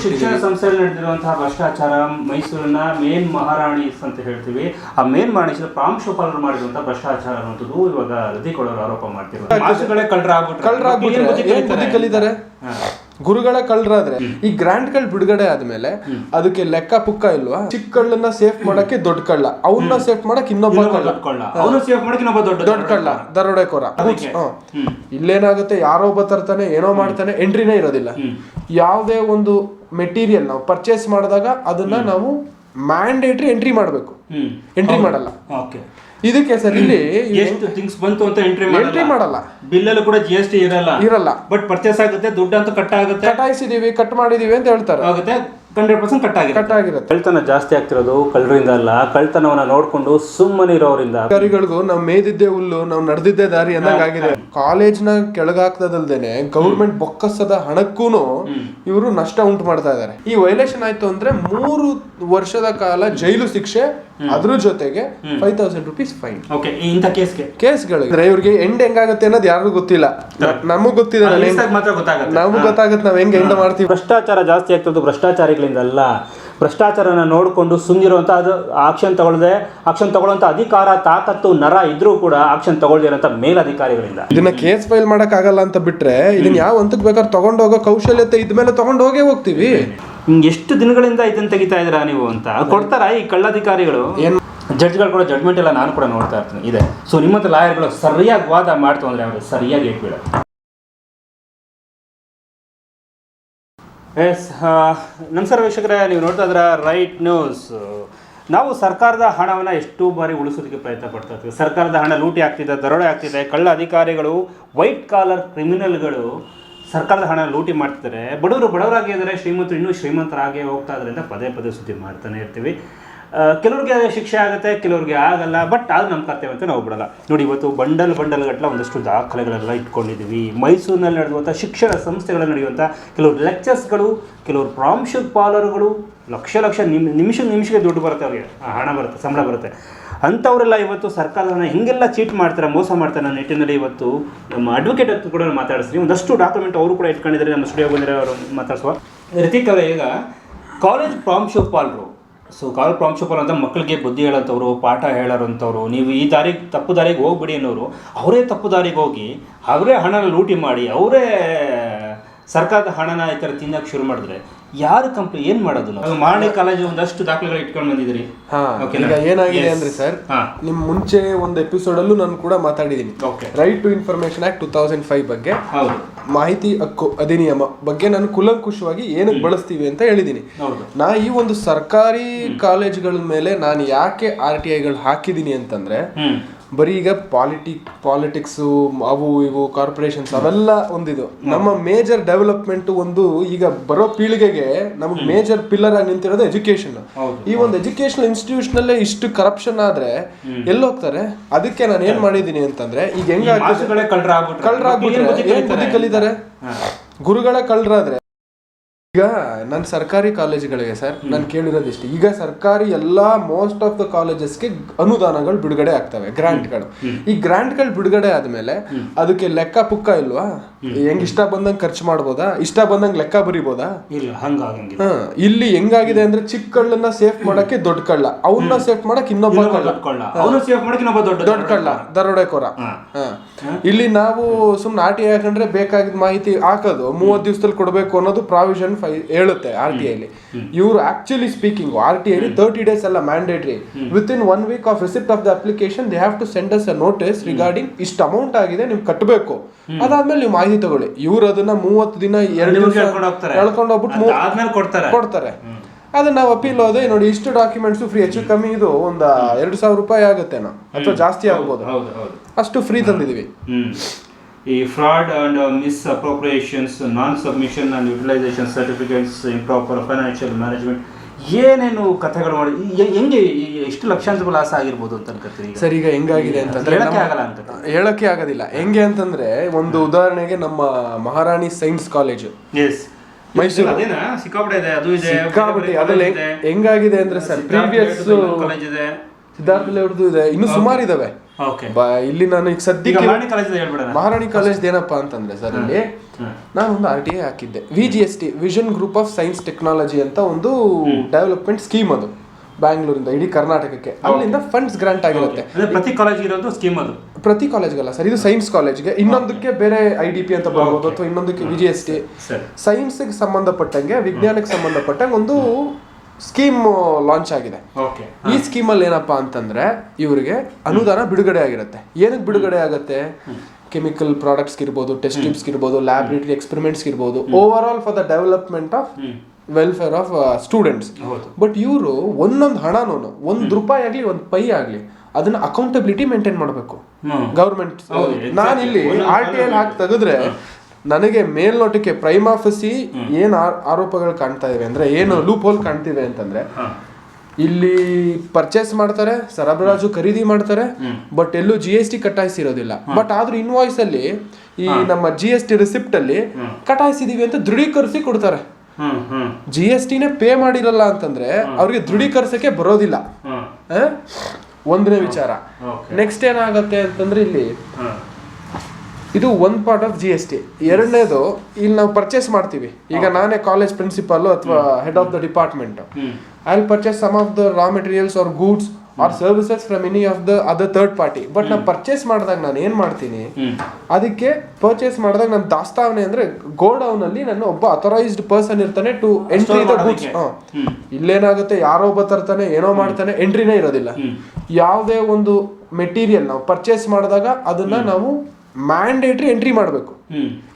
ಶಿಕ್ಷಣ ಸಂಸ್ಥೆಯಲ್ಲಿ ನಡೆದಿರುವಂತಹ ಭ್ರಷ್ಟಾಚಾರ ಮೈಸೂರಿನ ಮೇನ್ ಮಹಾರಾಣಿ ಅಂತ ಹೇಳ್ತೀವಿ. ಆ ಮೇನ್ ಮಹಾರಾಣೀಸ್ ಪ್ರಾಂಶುಪಾಲರು ಮಾಡಿರುವಂತಹ ಭ್ರಷ್ಟಾಚಾರ ಅನ್ನೋದು ಇವಾಗ ರದ್ದಿಕೊಳ್ಳೋರು ಆರೋಪ ಮಾಡ್ತಿರೋದು. ಮಾಸುಗಳೇ ಕಳ್ಳರಾಗ್ಬಿಟ್ರೆ. ಕಳ್ಳರಾಗ್ಬಿಟ್ರೆ. ಏನ್ ಬುದ್ಧಿ ಕಲಿತಾರೆ? ಗುರುಗಳ ಕಳ್ಳರಾದ್ರೆ. ಈ ಗ್ರ್ಯಾಂಡ್ ಕಳ್ ಬಿಡುಗಡೆ ಆದ್ಮೇಲೆ ಅದಕ್ಕೆ ಲೆಕ್ಕ ಪುಕ್ಕ ಇಲ್ವಾ? ಚಿಕ್ಕ ಕಳ್ಳನ್ನ ಸೇಫ್ ಮಾಡಕ್ಕೆ ದೊಡ್ಡ ಕಳ್ಳ. ಅವನ್ನ ಸೇಫ್ ಮಾಡಕ್ ಇನ್ನೊಬ್ಬ ಕಳ್ಳ. ಕೊಳ್ಳ. ಅವನು ಸೇಫ್ ಇನ್ನೊಬ್ಬ ದೊಡ್ಡ ದೊಡ್ಡ ಕಳ್ಳ. ದರೋಡೆಕೋರ. ಇಲ್ಲೇನಾಗುತ್ತೆ ಯಾರೋ ಒಬ್ಬ ತರ್ತಾನೆ ಏನೋ ಮಾಡ್ತಾನೆ ಎಂಟ್ರಿನೇ ಇರೋದಿಲ್ಲ. ಯಾವುದೇ ಒಂದು ಮೆಟೀರಿಯಲ್ ನಾವು ಪರ್ಚೇಸ್ ಮಾಡಿದಾಗ ಅದನ್ನ ನಾವು ಮ್ಯಾಂಡೇಟ್ರಿ ಎಂಟ್ರಿ ಮಾಡಬೇಕು. ಎಂಟ್ರಿ ಮಾಡಲ್ಲ. ಓಕೆ. ಇದಕ್ಕೆ ಸರ್ ಇಲ್ಲಿ ಎಷ್ಟು ಥಿಂಗ್ಸ್ ಬಂತು ಅಂತ ಎಂಟ್ರಿ ಎಂಟ್ರಿ ಮಾಡಲ್ಲ. ಬಿಲ್ಲಲ್ಲೂ ಕೂಡ ಜಿ ಎಸ್ ಟಿ ಇರಲ್ಲ. ಇರಲ್ಲ. ಬಟ್ ಪರ್ಚೇಸ್ ಆಗುತ್ತೆ ದುಡ್ಡು ಅಂತ ಕಟ್ ಆಗುತ್ತೆ. ಕಟಾಯಿಸಿದೀವಿ ಕಟ್ ಮಾಡಿದೀವಿ ಅಂತ ಹೇಳ್ತಾರೆ. ಆಗುತ್ತೆ. ಹಂಡ್ರೆಡ್ ಪರ್ಸೆಂಟ್ ಕಟ್ ಆಗಿದೆ ಕಟ್ ಆಗಿರುತ್ತೆ ಕಳ್ತನ ಜಾಸ್ತಿ ಆಗ್ತಿರೋದು ಕಳ್ಳರಿಂದ ಅಲ್ಲ ಕಳ್ತನವನ್ನ ನೋಡ್ಕೊಂಡು ಸುಮ್ಮನೆ ಇರೋರಿಂದ ಅಧಿಕಾರಿಗಳಿಗೂ ನಾವು ಮೇದಿದ್ದೆ ಹುಲ್ಲು ನಾವು ನಡೆದಿದ್ದೆ ದಾರಿ ಆಗಿದೆ. ಕಾಲೇಜ್ನ ಕೆಳಗಾಕ್ತದಲ್ದೇನೆ ಗೌರ್ಮೆಂಟ್ ಬೊಕ್ಕಸದ ಹಣಕ್ಕೂನು ಇವರು ನಷ್ಟ ಉಂಟು ಮಾಡ್ತಾ ಇದ್ದಾರೆ ಈ ವೈಲೇಷನ್ ಆಯ್ತು ಅಂದ್ರೆ ಮೂರು ವರ್ಷದ ಕಾಲ ಜೈಲು ಶಿಕ್ಷೆ ಅದ್ರ ಜೊತೆಗೆ five thousand rupees fine okay ಇಂಥ ಕೇಸ್ಗೆ? ಕೇಸ್ಗಳಿಗೆ. ಇವ್ರಿಗೆ ಎಂಡ್ ಹೆಂಗಾಗುತ್ತೆ ಅನ್ನೋದು ಯಾರಿಗೂ ಗೊತ್ತಿಲ್ಲ. ನಮಗ್ ಗೊತ್ತಿದೆ ಮಾತ್ರ ಗೊತ್ತಾಗುತ್ತೆ. ನಮಗ್ ಗೊತ್ತಾಗುತ್ತೆ ನಾವ್ ಹೆಂಗ್ ಎಂಡ್ ಮಾಡ್ತೀವಿ. ಭ್ರಷ್ಟಾಚಾರ ಜಾಸ್ತಿ ಆಗ್ತದ್ದು ಭ್ರಷ್ಟಾಚಾರಿಗಳಿಂದ ಅಲ್ಲ ಭ್ರಷ್ಟಾಚಾರನ ನೋಡಿಕೊಂಡು ಸುಂದಿರುವಂಥ ಅದು ಆಕ್ಷನ್ ತಗೊಳ್ಳದೆ ಆಕ್ಷನ್ ತಗೊಳ್ಳುವಂಥ ಅಧಿಕಾರ ತಾಕತ್ತು ನರ ಇದ್ರೂ ಕೂಡ ಆಕ್ಷನ್ ತಗೊಳ್ದಿರೋಂಥ ಮೇಲಧಿಕಾರಿಗಳಿಂದ. ಇದನ್ನ ಕೇಸ್ ಫೈಲ್ ಮಾಡಕ್ ಆಗಲ್ಲ ಅಂತ ಬಿಟ್ರೆ ಇದನ್ನ ಯಾವ ಹಂತಕ್ ಬೇಕಾದ್ರೆ ತಗೊಂಡ್ ಹೋಗೋ ಕೌಶಲ್ಯತೆ ಇದ್ಮೇಲೆ ತಗೊಂಡ್ ಹೋಗೇ ಹೋಗ್ತೀವಿ. ಹಿಂಗ್ ಎಷ್ಟು ದಿನಗಳಿಂದ ಇದನ್ನ ತೆಗಿತಾ ಇದ್ದೀರಾ ನೀವು ಅಂತ? ಕೊಡ್ತಾರ ಈ ಕಳ್ಳಧಿಕಾರಿಗಳು? ಜಡ್ಜ್ಗಳು ಕೂಡ ಜಡ್ಜ್ಮೆಂಟ್ ಎಲ್ಲ ನಾನು ಕೂಡ ನೋಡ್ತಾ ಇರ್ತೀನಿ. ಇದೆ. ಸೊ ನಿಮ್ಮಂತ ಲಾಯರ್ಗಳು ಸರಿಯಾಗಿ ವಾದ ಮಾಡ್ತು ಅಂದರೆ ಅವರು ಸರಿಯಾಗಿ ಇಟ್ಬಿಡ ಎಸ್ ನಮಸ್ಕಾರ ವೀಕ್ಷಕರೇ ನೀವು ನೋಡ್ತಾ ಇದ್ರ ರೈಟ್ ನ್ಯೂಸ್ ನಾವು ಸರ್ಕಾರದ ಹಣವನ್ನು ಎಷ್ಟು ಬಾರಿ ಉಳಿಸೋದಕ್ಕೆ ಪ್ರಯತ್ನ ಪಡ್ತಾ ಇರ್ತೀವಿ ಸರ್ಕಾರದ ಹಣ ಲೂಟಿ ಆಗ್ತಿದೆ ದರೋಡೆ ಆಗ್ತಿದೆ ಕಳ್ಳ ಅಧಿಕಾರಿಗಳು ವೈಟ್ ಕಾಲರ್ ಕ್ರಿಮಿನಲ್ಗಳು ಸರ್ಕಾರದ ಹಣ ಲೂಟಿ ಮಾಡ್ತಿದ್ದಾರೆ. ಬಡವರು ಬಡವರಾಗಿದ್ದಾರೆ ಶ್ರೀಮಂತರು ಇನ್ನೂ ಶ್ರೀಮಂತರಾಗೇ ಹೋಗ್ತಾ ಇದ್ರಿಂದ ಪದೇ ಪದೇ ಸುದ್ದಿ ಮಾಡ್ತಾನೆ ಇರ್ತೀವಿ. ಕೆಲವ್ರಿಗೆ ಶಿಕ್ಷೆ ಆಗುತ್ತೆ, ಕೆಲವ್ರಿಗೆ ಆಗಲ್ಲ ಬಟ್ ಅದು ನಮ್ಮ ಕರ್ತವ್ಯ ಅಂತ ನಾವು ಬಿಡಲ್ಲ. ನೋಡಿ, ಇವತ್ತು ಬಂಡಲ್ ಬಂಡಲ್ ಗಟ್ಟಲ ಒಂದಷ್ಟು ದಾಖಲೆಗಳೆಲ್ಲ ಇಟ್ಕೊಂಡಿದ್ದೀವಿ. ಮೈಸೂರಿನಲ್ಲಿ ನಡೆಯುವಂಥ ಶಿಕ್ಷಣ ಸಂಸ್ಥೆಗಳಲ್ಲಿ ನಡೆಯುವಂಥ ಕೆಲವರು ಲೆಕ್ಚರ್ಸ್ಗಳು ಕೆಲವರು ಪ್ರಾಂಶುಪಾಲರುಗಳು ಲಕ್ಷ ಲಕ್ಷ ನಿಮ್, ನಿಮಿಷ ನಿಮಿಷಕ್ಕೆ ದುಡ್ಡು ಬರುತ್ತೆ ಅವರಿಗೆ. ಹಣ ಬರುತ್ತೆ, ಸಂಬಳ ಬರುತ್ತೆ. ಅಂಥವರೆಲ್ಲ ಇವತ್ತು ಸರ್ಕಾರವನ್ನು ಹಿಂಗೆಲ್ಲ ಚೀಟ್ ಮಾಡ್ತಾರೆ, ಮೋಸ ಮಾಡ್ತಾರೆ ನನ್ನ ನಿಟ್ಟಿನಲ್ಲಿ ಇವತ್ತು ನಮ್ಮ ಅಡ್ವೊಕೇಟ್ ಹತ್ರ ಕೂಡ ಮಾತಾಡಿಸ್ತೀನಿ. ಒಂದಷ್ಟು ಡಾಕ್ಯುಮೆಂಟ್ ಅವರು ಕೂಡ ಇಟ್ಕೊಂಡಿದ್ದಾರೆ, ನಮ್ಮ ಸ್ಟುಡಿಯೋ ಬಂದಿರೋ ಅವರು ಮಾತಾಡಿಸುವ. ರಿತಿಕ್ ಅವರೇ, ಈಗ ಕಾಲೇಜ್ ಪ್ರಾಂಶುಪಾಲರು ಸೊ ಕಾಲ್ ಪ್ರಾಂಶುಪಾಲ ಅಂತ ಮಕ್ಕಳಿಗೆ ಬುದ್ಧಿ ಹೇಳೋಂಥವ್ರು, ಪಾಠ ಹೇಳೋರಂಥವ್ರು, ನೀವು ಈ ದಾರಿಗೆ, ತಪ್ಪು ದಾರಿಗೆ ಹೋಗ್ಬಿಡಿ ಅನ್ನೋರು, ಅವರೇ ತಪ್ಪು ದಾರಿಗೆ ಹೋಗಿ, ಅವರೇ ಹಣನ ಲೂಟಿ ಮಾಡಿ, ಅವರೇ ಸರ್ಕಾರದ ಹಣನ ಈ ಥರ ತಿನ್ನಕ್ಕೆ ಶುರು ಮಾಡಿದ್ರೆ ಯಾರು ಕಂಪ್ನಿ ಏನು ಮಾಡೋದು ನಾವು? ಮಾರನೇ ಕಾಲೇಜು ಒಂದಷ್ಟು ದಾಖಲೆಗಳು ಇಟ್ಕೊಂಡು ಬಂದಿದ್ದೀರಿ? ಈಗ ಏನಾಗಿದೆ. ಅಂದ್ರೆ ಸರ್. ನಿಮ್ ಮುಂಚೆ ಒಂದು ಎಪಿಸೋಡ್ ಅಲ್ಲೂ ನಾನು ಕೂಡ ಮಾತಾಡಿದ್ದೀನಿ. Okay Right to Information Act two thousand five ಬಗ್ಗೆ. ಹೌದು. ಮಾಹಿತಿ ಹಕ್ಕು ಅಧಿನಿಯಮ ಬಗ್ಗೆ ನಾನು ಕುಲಂಕುಷವಾಗಿ ಏನಕ್ಕೆ ಬಳಸ್ತೀವಿ ಅಂತ ಹೇಳಿದ್ದೀನಿ. ಹೌದು. ನಾ ಈ ಒಂದು ಸರ್ಕಾರಿ ಕಾಲೇಜುಗಳ ಮೇಲೆ ನಾನು ಯಾಕೆ ಆರ್ ಟಿ ಐಗಳು ಹಾಕಿದ್ದೀನಿ ಅಂತಂದ್ರೆ ಬರೀ ಈಗ ಪಾಲಿಟಿಕ್ ಪಾಲಿಟಿಕ್ಸು ಅವು ಇವು ಕಾರ್ಪೊರೇಷನ್ಸ್ ಅವೆಲ್ಲ ಒಂದಿದು. ನಮ್ಮ ಮೇಜರ್ ಡೆವಲಪ್ಮೆಂಟ್ ಒಂದು ಈಗ ಬರೋ ಪೀಳಿಗೆಗೆ ನಮಗೆ ಮೇಜರ್ ಪಿಲ್ಲರ್ ಆಗಿ ನಿಂತಿರೋದು ಎಜುಕೇಶನ್ ಈ ಒಂದು ಎಜುಕೇಶನಲ್ ಇನ್ಸ್ಟಿಟ್ಯೂಷನ್ ಅಲ್ಲೇ ಇಷ್ಟು ಕರಪ್ಷನ್ ಆದ್ರೆ ಎಲ್ಲೋಗ್ತಾರೆ ಅದಕ್ಕೆ ನಾನು ಏನ್ ಮಾಡಿದೀನಿ ಅಂತಂದ್ರೆ ಈಗ ಹೆಂಗ ಕಳ್ಳರಾಗ್ಬಿಟ್ರೆ. ಏನ್ ಬುದ್ಧಿ ಕಲಿತಾರೆ? ಗುರುಗಳ ಕಳ್ಳರಾದ್ರೆ ಈಗ ನನ್ನ ಸರ್ಕಾರಿ ಕಾಲೇಜುಗಳಿಗೆ ಸರ್ ನಾನು ಕೇಳಿರೋದಿಷ್ಟು ಈಗ ಸರ್ಕಾರಿ ಎಲ್ಲ ಮೋಸ್ಟ್ ಆಫ್ ದ ಕಾಲೇಜಸ್ಗೆ ಅನುದಾನಗಳು ಬಿಡುಗಡೆ ಆಗ್ತವೆ ಗ್ರಾಂಟ್ಗಳು ಈ ಗ್ರಾಂಟ್ಗಳು ಬಿಡುಗಡೆ ಆದಮೇಲೆ ಅದಕ್ಕೆ ಲೆಕ್ಕ ಪುಕ್ಕ ಇಲ್ವಾ? ಹೆಂಗ್ ಇಷ್ಟ ಬಂದಂಗೆ ಖರ್ಚು ಮಾಡ್ಬೋದಾ? ಇಷ್ಟ ಬಂದಂಗೆ ಲೆಕ್ಕ ಬರಿಬೋದಾ? ಇಲ್ಲ ಹಂಗಾಗಂಗಿಲ್ಲ ಹ ಇಲ್ಲಿ ಹೆಂಗಾಗಿದೆ ಅಂದ್ರೆ ಚಿಕ್ಕ ಕಳ್ಳನ್ನ ಸೇಫ್ ಮಾಡಕ್ಕೆ ದೊಡ್ಡ ಕಳ್ಳ. ಅವನ್ನ ಸೇಫ್ ಮಾಡಕ್ ಇನ್ನೊಬ್ಬ ಕಳ್ಳ. ದೊಡ್ಡ ಕೊಳ್ಳ. ಅವನು ಸೇಫ್ ಮಾಡಕ್ಕೆ ಇನ್ನೊಬ್ಬ ದೊಡ್ಡ ದೊಡ್ಡ ಕಳ್ಳ ದರೋಡೆಕೋರ. ಹಾ. ಹ. ಇಲ್ಲಿ ನಾವು ಸುಮ್ನೆ ಆರ್ ಟಿ ಐ ಹಾಕೊಂಡ್ರೆ ಬೇಕಾಗಿದ್ದ ಮಾಹಿತಿ ಹಾಕೋದು. ಮೂವತ್ತು ದಿವಸದಲ್ಲಿ ಕೊಡಬೇಕು ಅನ್ನೋದು ಪ್ರಾವಿಷನ್ ಫೈ ಹೇಳುತ್ತೆ ಆರ್ ಟಿ ಐಲಿ. ಇವ್ರು ಆಕ್ಚುಲಿ ಸ್ಪೀಕಿಂಗ್ ಆರ್ ಟಿ ಐಲಿ ತರ್ಟಿ ಡೇಸ್ ಅಲ್ಲ mandatory within one week of receipt of the application they have to send us a notice regarding ಇಷ್ಟು ಅಮೌಂಟ್ ಆಗಿದೆ ನೀವು ಕಟ್ಟಬೇಕು ಅದಾದ್ಮೇಲೆ ನೀವು ಮಾಹಿತಿ ತಗೊಳ್ಳಿ. ಇವ್ರು ಅದನ್ನ ಮೂವತ್ತು ದಿನ ಎರಡು ದಿವಸ ಹೇಳ್ಕೊಂಡು. ಹೇಳ್ಕೊಂಡು ಹೋಗ್ಬಿಟ್ಟು ಕೊಡ್ತಾರೆ. ಕೊಡ್ತಾರೆ. ಅದನ್ನ ನಾವು ಅಪೀಲ್ ಹೋದೆ ನೋಡಿ ಇಷ್ಟು ಡಾಕ್ಯುಮೆಂಟ್ಸ್ ಫ್ರೀ ಹೆಚ್ಚು ಕಮ್ಮಿ ಇದು ಒಂದ್ ಎರಡು ಸಾವಿರ ರೂಪಾಯಿ ಆಗುತ್ತೇನೋ ಅಥವಾ ಜಾಸ್ತಿ ಆಗ್ಬೋದು. ಅಷ್ಟು ಫ್ರೀ ತಂದಿದೀವಿ. ಈ fraud and misappropriations non submission and utilisation certificates improper financial management ಏನೇನು ಕಥೆಗಳು ಮಾಡಿ ಹೆಂಗೆ ಎಷ್ಟು ಲಕ್ಷಾಂತರ ಲಾಸ್ ಆಗಿರ್ಬೋದು ಅಂತ ಅನ್ಕೋತೀರಿ ಈಗ? ಸರ್ ಈಗ ಹೆಂಗಾಗಿದೆ ಅಂತಂದ್ರೆ ಹೇಳಕ್ಕೆ ಆಗಲ್ಲ ಅಂತ ಹೇಳಕ್ಕೆ ಆಗೋದಿಲ್ಲ. ಹೆಂಗೆ ಅಂತಂದ್ರೆ ಒಂದು ಉದಾಹರಣೆಗೆ ನಮ್ಮ Maharani science college. S Mysuru. ಅದೇನಾ? ಸಿಕ್ಕಾಪಟ್ಟೆ ಇದೆ ಅದ್ರಲ್ಲಿ ಹೆಂಗಾಗಿದೆ ಅಂದ್ರೆ ಸರ್ ಪ್ರೀವಿಯಸ್ ಕಾಲೇಜ್ ಇದೆ. ಸಿದ್ಧಾರ್ಥ ಲೇಔಟ್ದು ಇದೆ. ಇನ್ನು ಸುಮಾರು ಇದಾವೆ ಇಲ್ಲಿ ನಾನು ಈಗ ಸದ್ಯಕ್ಕೆ ಮಹಾರಾಣಿ ಕಾಲೇಜ್ ಏನಪ್ಪಾ ಅಂತಂದ್ರೆ ಸರ್ ಇಲ್ಲಿ ನಾನೊಂದು ಆರ್ ಟಿ ಐ ಹಾಕಿದ್ದೆ. V G S T vision group of science technology ಅಂತ ಒಂದು ಡೆವಲಪ್ಮೆಂಟ್ ಸ್ಕೀಮ್ ಅದು. ಬ್ಯಾಂಗ್ಳೂರಿಂದ ಇಡೀ ಕರ್ನಾಟಕಕ್ಕೆ. ಅಲ್ಲಿಂದ ಫಂಡ್ಸ್ ಗ್ರಾಂಟ್ ಆಗಿರುತ್ತೆ. ಪ್ರತಿ ಕಾಲೇಜ್ ಇರೋದು ಸ್ಕೀಮ್ ಅದು? ಪ್ರತಿ ಕಾಲೇಜ್ಗಲ್ಲ ಸರ್. ಇದು ಸೈನ್ಸ್ ಕಾಲೇಜ್ಗೆ ಇನ್ನೊಂದಕ್ಕೆ ಬೇರೆ ಐ ಡಿ ಪಿ ಅಂತ ಬರ್ಬೋದು ಅಥವಾ ಇನ್ನೊಂದಕ್ಕೆ V G S T science ಸೈನ್ಸ್ಗೆ ಸಂಬಂಧಪಟ್ಟಂಗೆ ವಿಜ್ಞಾನಕ್ಕೆ ಸಂಬಂಧಪಟ್ಟಂಗೆ ಒಂದು ಸ್ಕೀಮ್ ಲಾಂಚ್ ಆಗಿದೆ. ಈ ಸ್ಕೀಮಲ್ಲಿ ಏನಪ್ಪಾ ಅಂತಂದ್ರೆ ಇವರಿಗೆ ಅನುದಾನ ಬಿಡುಗಡೆ ಆಗಿರುತ್ತೆ. ಏನಕ್ಕೆ ಬಿಡುಗಡೆ ಆಗುತ್ತೆ? ಕೆಮಿಕಲ್ ಪ್ರಾಡಕ್ಟ್ಸ್ ಇರ್ಬೋದು ಟೆಸ್ಟ್ ಟ್ಯೂಬ್ಸ್ ಇರ್ಬೋದು ಲ್ಯಾಬ್ರೇಟರಿ ಎಕ್ಸ್ಪೆರಿಮೆಂಟ್ಸ್ ಇರ್ಬೋದು over all for the development of welfare of students but ಇವರು ಒಂದೊಂದು ಹಣನೂ ಒಂದು ರೂಪಾಯಿ ಆಗಲಿ ಒಂದು ಪೈ ಆಗಲಿ ಅದನ್ನ ಅಕೌಂಟಬಿಲಿಟಿ ಮೇಂಟೈನ್ ಮಾಡಬೇಕು. Government government. ನಾನು ಇಲ್ಲಿ ಆರ್ ಟಿ ಎಲ್ ಹಾಕಿ ತೆಗೆದ್ರೆ ನನಗೆ ಮೇಲ್ನೋಟಕ್ಕೆ ಪ್ರೈಮಾಫಸಿ ಏನ್ ಆರೋಪಗಳು ಕಾಣ್ತಾ ಇವೆ ಅಂದ್ರೆ ಏನು ಲೂಪ್ ಹೋಲ್ ಕಾಣ್ತಿವೆ ಅಂತಂದ್ರೆ ಇಲ್ಲಿ ಪರ್ಚೇಸ್ ಮಾಡ್ತಾರೆ ಸರಬರಾಜು ಖರೀದಿ ಮಾಡ್ತಾರೆ ಬಟ್ ಎಲ್ಲೂ ಜಿ ಎಸ್ ಟಿ ಕಟ್ಟಾಯಿಸಿರೋದಿಲ್ಲ. ಬಟ್ ಆದ್ರೂ ಇನ್ವಾಯ್ಸ್ ಅಲ್ಲಿ ಈ ನಮ್ಮ ಜಿ ಎಸ್ ಟಿ ರಿಸಿಪ್ಟ್ ಅಲ್ಲಿ ಕಟಾಯಿಸಿದೀವಿ ಅಂತ ದೃಢೀಕರಿಸಿ ಕೊಡ್ತಾರೆ. ಜಿ ಎಸ್ ಟಿನೇ ಪೇ ಮಾಡಿರಲ್ಲ ಅಂತಂದ್ರೆ ಅವ್ರಿಗೆ ದೃಢೀಕರಿಸಕ್ಕೆ ಬರೋದಿಲ್ಲ. ಒಂದನೇ ವಿಚಾರ. ನೆಕ್ಸ್ಟ್ ಏನಾಗುತ್ತೆ ಅಂತಂದ್ರೆ ಇಲ್ಲಿ ಇದು ಒಂದು part of G S T ಎರಡನೇದು ಇಲ್ಲಿ ನಾವು ಪರ್ಚೇಸ್ ಮಾಡ್ತೀವಿ. ಈಗ ನಾನೇ ಕಾಲೇಜ್ ಪ್ರಿನ್ಸಿಪಲ್ ಅಥವಾ head of the department I will purchase some of the raw materials or goods or services from any of the other third party but ನಾನು purchase ಮಾಡಿದಾಗ ನಾನು ಏನು ಮಾಡ್ತೀನಿ? ಅದಕ್ಕೆ ಪರ್ಚೇಸ್ ಮಾಡಿದಾಗ ನನ್ನ ದಾಸ್ತಾವನೆ ಅಂದ್ರೆ ಗೋಡೌನಲ್ಲಿ ನಾನು ಒಬ್ಬ ಅಥರೈಸ್ಡ್ ಪರ್ಸನ್ ಇರ್ತಾನೆ ಟು ಎಂಟ್ರಿ ದ ಗೂಡ್ಸ್ ಹಾಂ. ಇಲ್ಲೇನಾಗುತ್ತೆ ಯಾರೋ ಒಬ್ಬ ತರ್ತಾನೆ ಏನೋ ಮಾಡ್ತಾನೆ ಎಂಟ್ರಿನೇ ಇರೋದಿಲ್ಲ. ಯಾವುದೇ ಒಂದು ಮೆಟೀರಿಯಲ್ ನಾವು ಪರ್ಚೇಸ್ ಮಾಡಿದಾಗ ಅದನ್ನ ನಾವು ಮ್ಯಾಂಡೇಟ್ರಿ ಎಂಟ್ರಿ ಮಾಡಬೇಕು.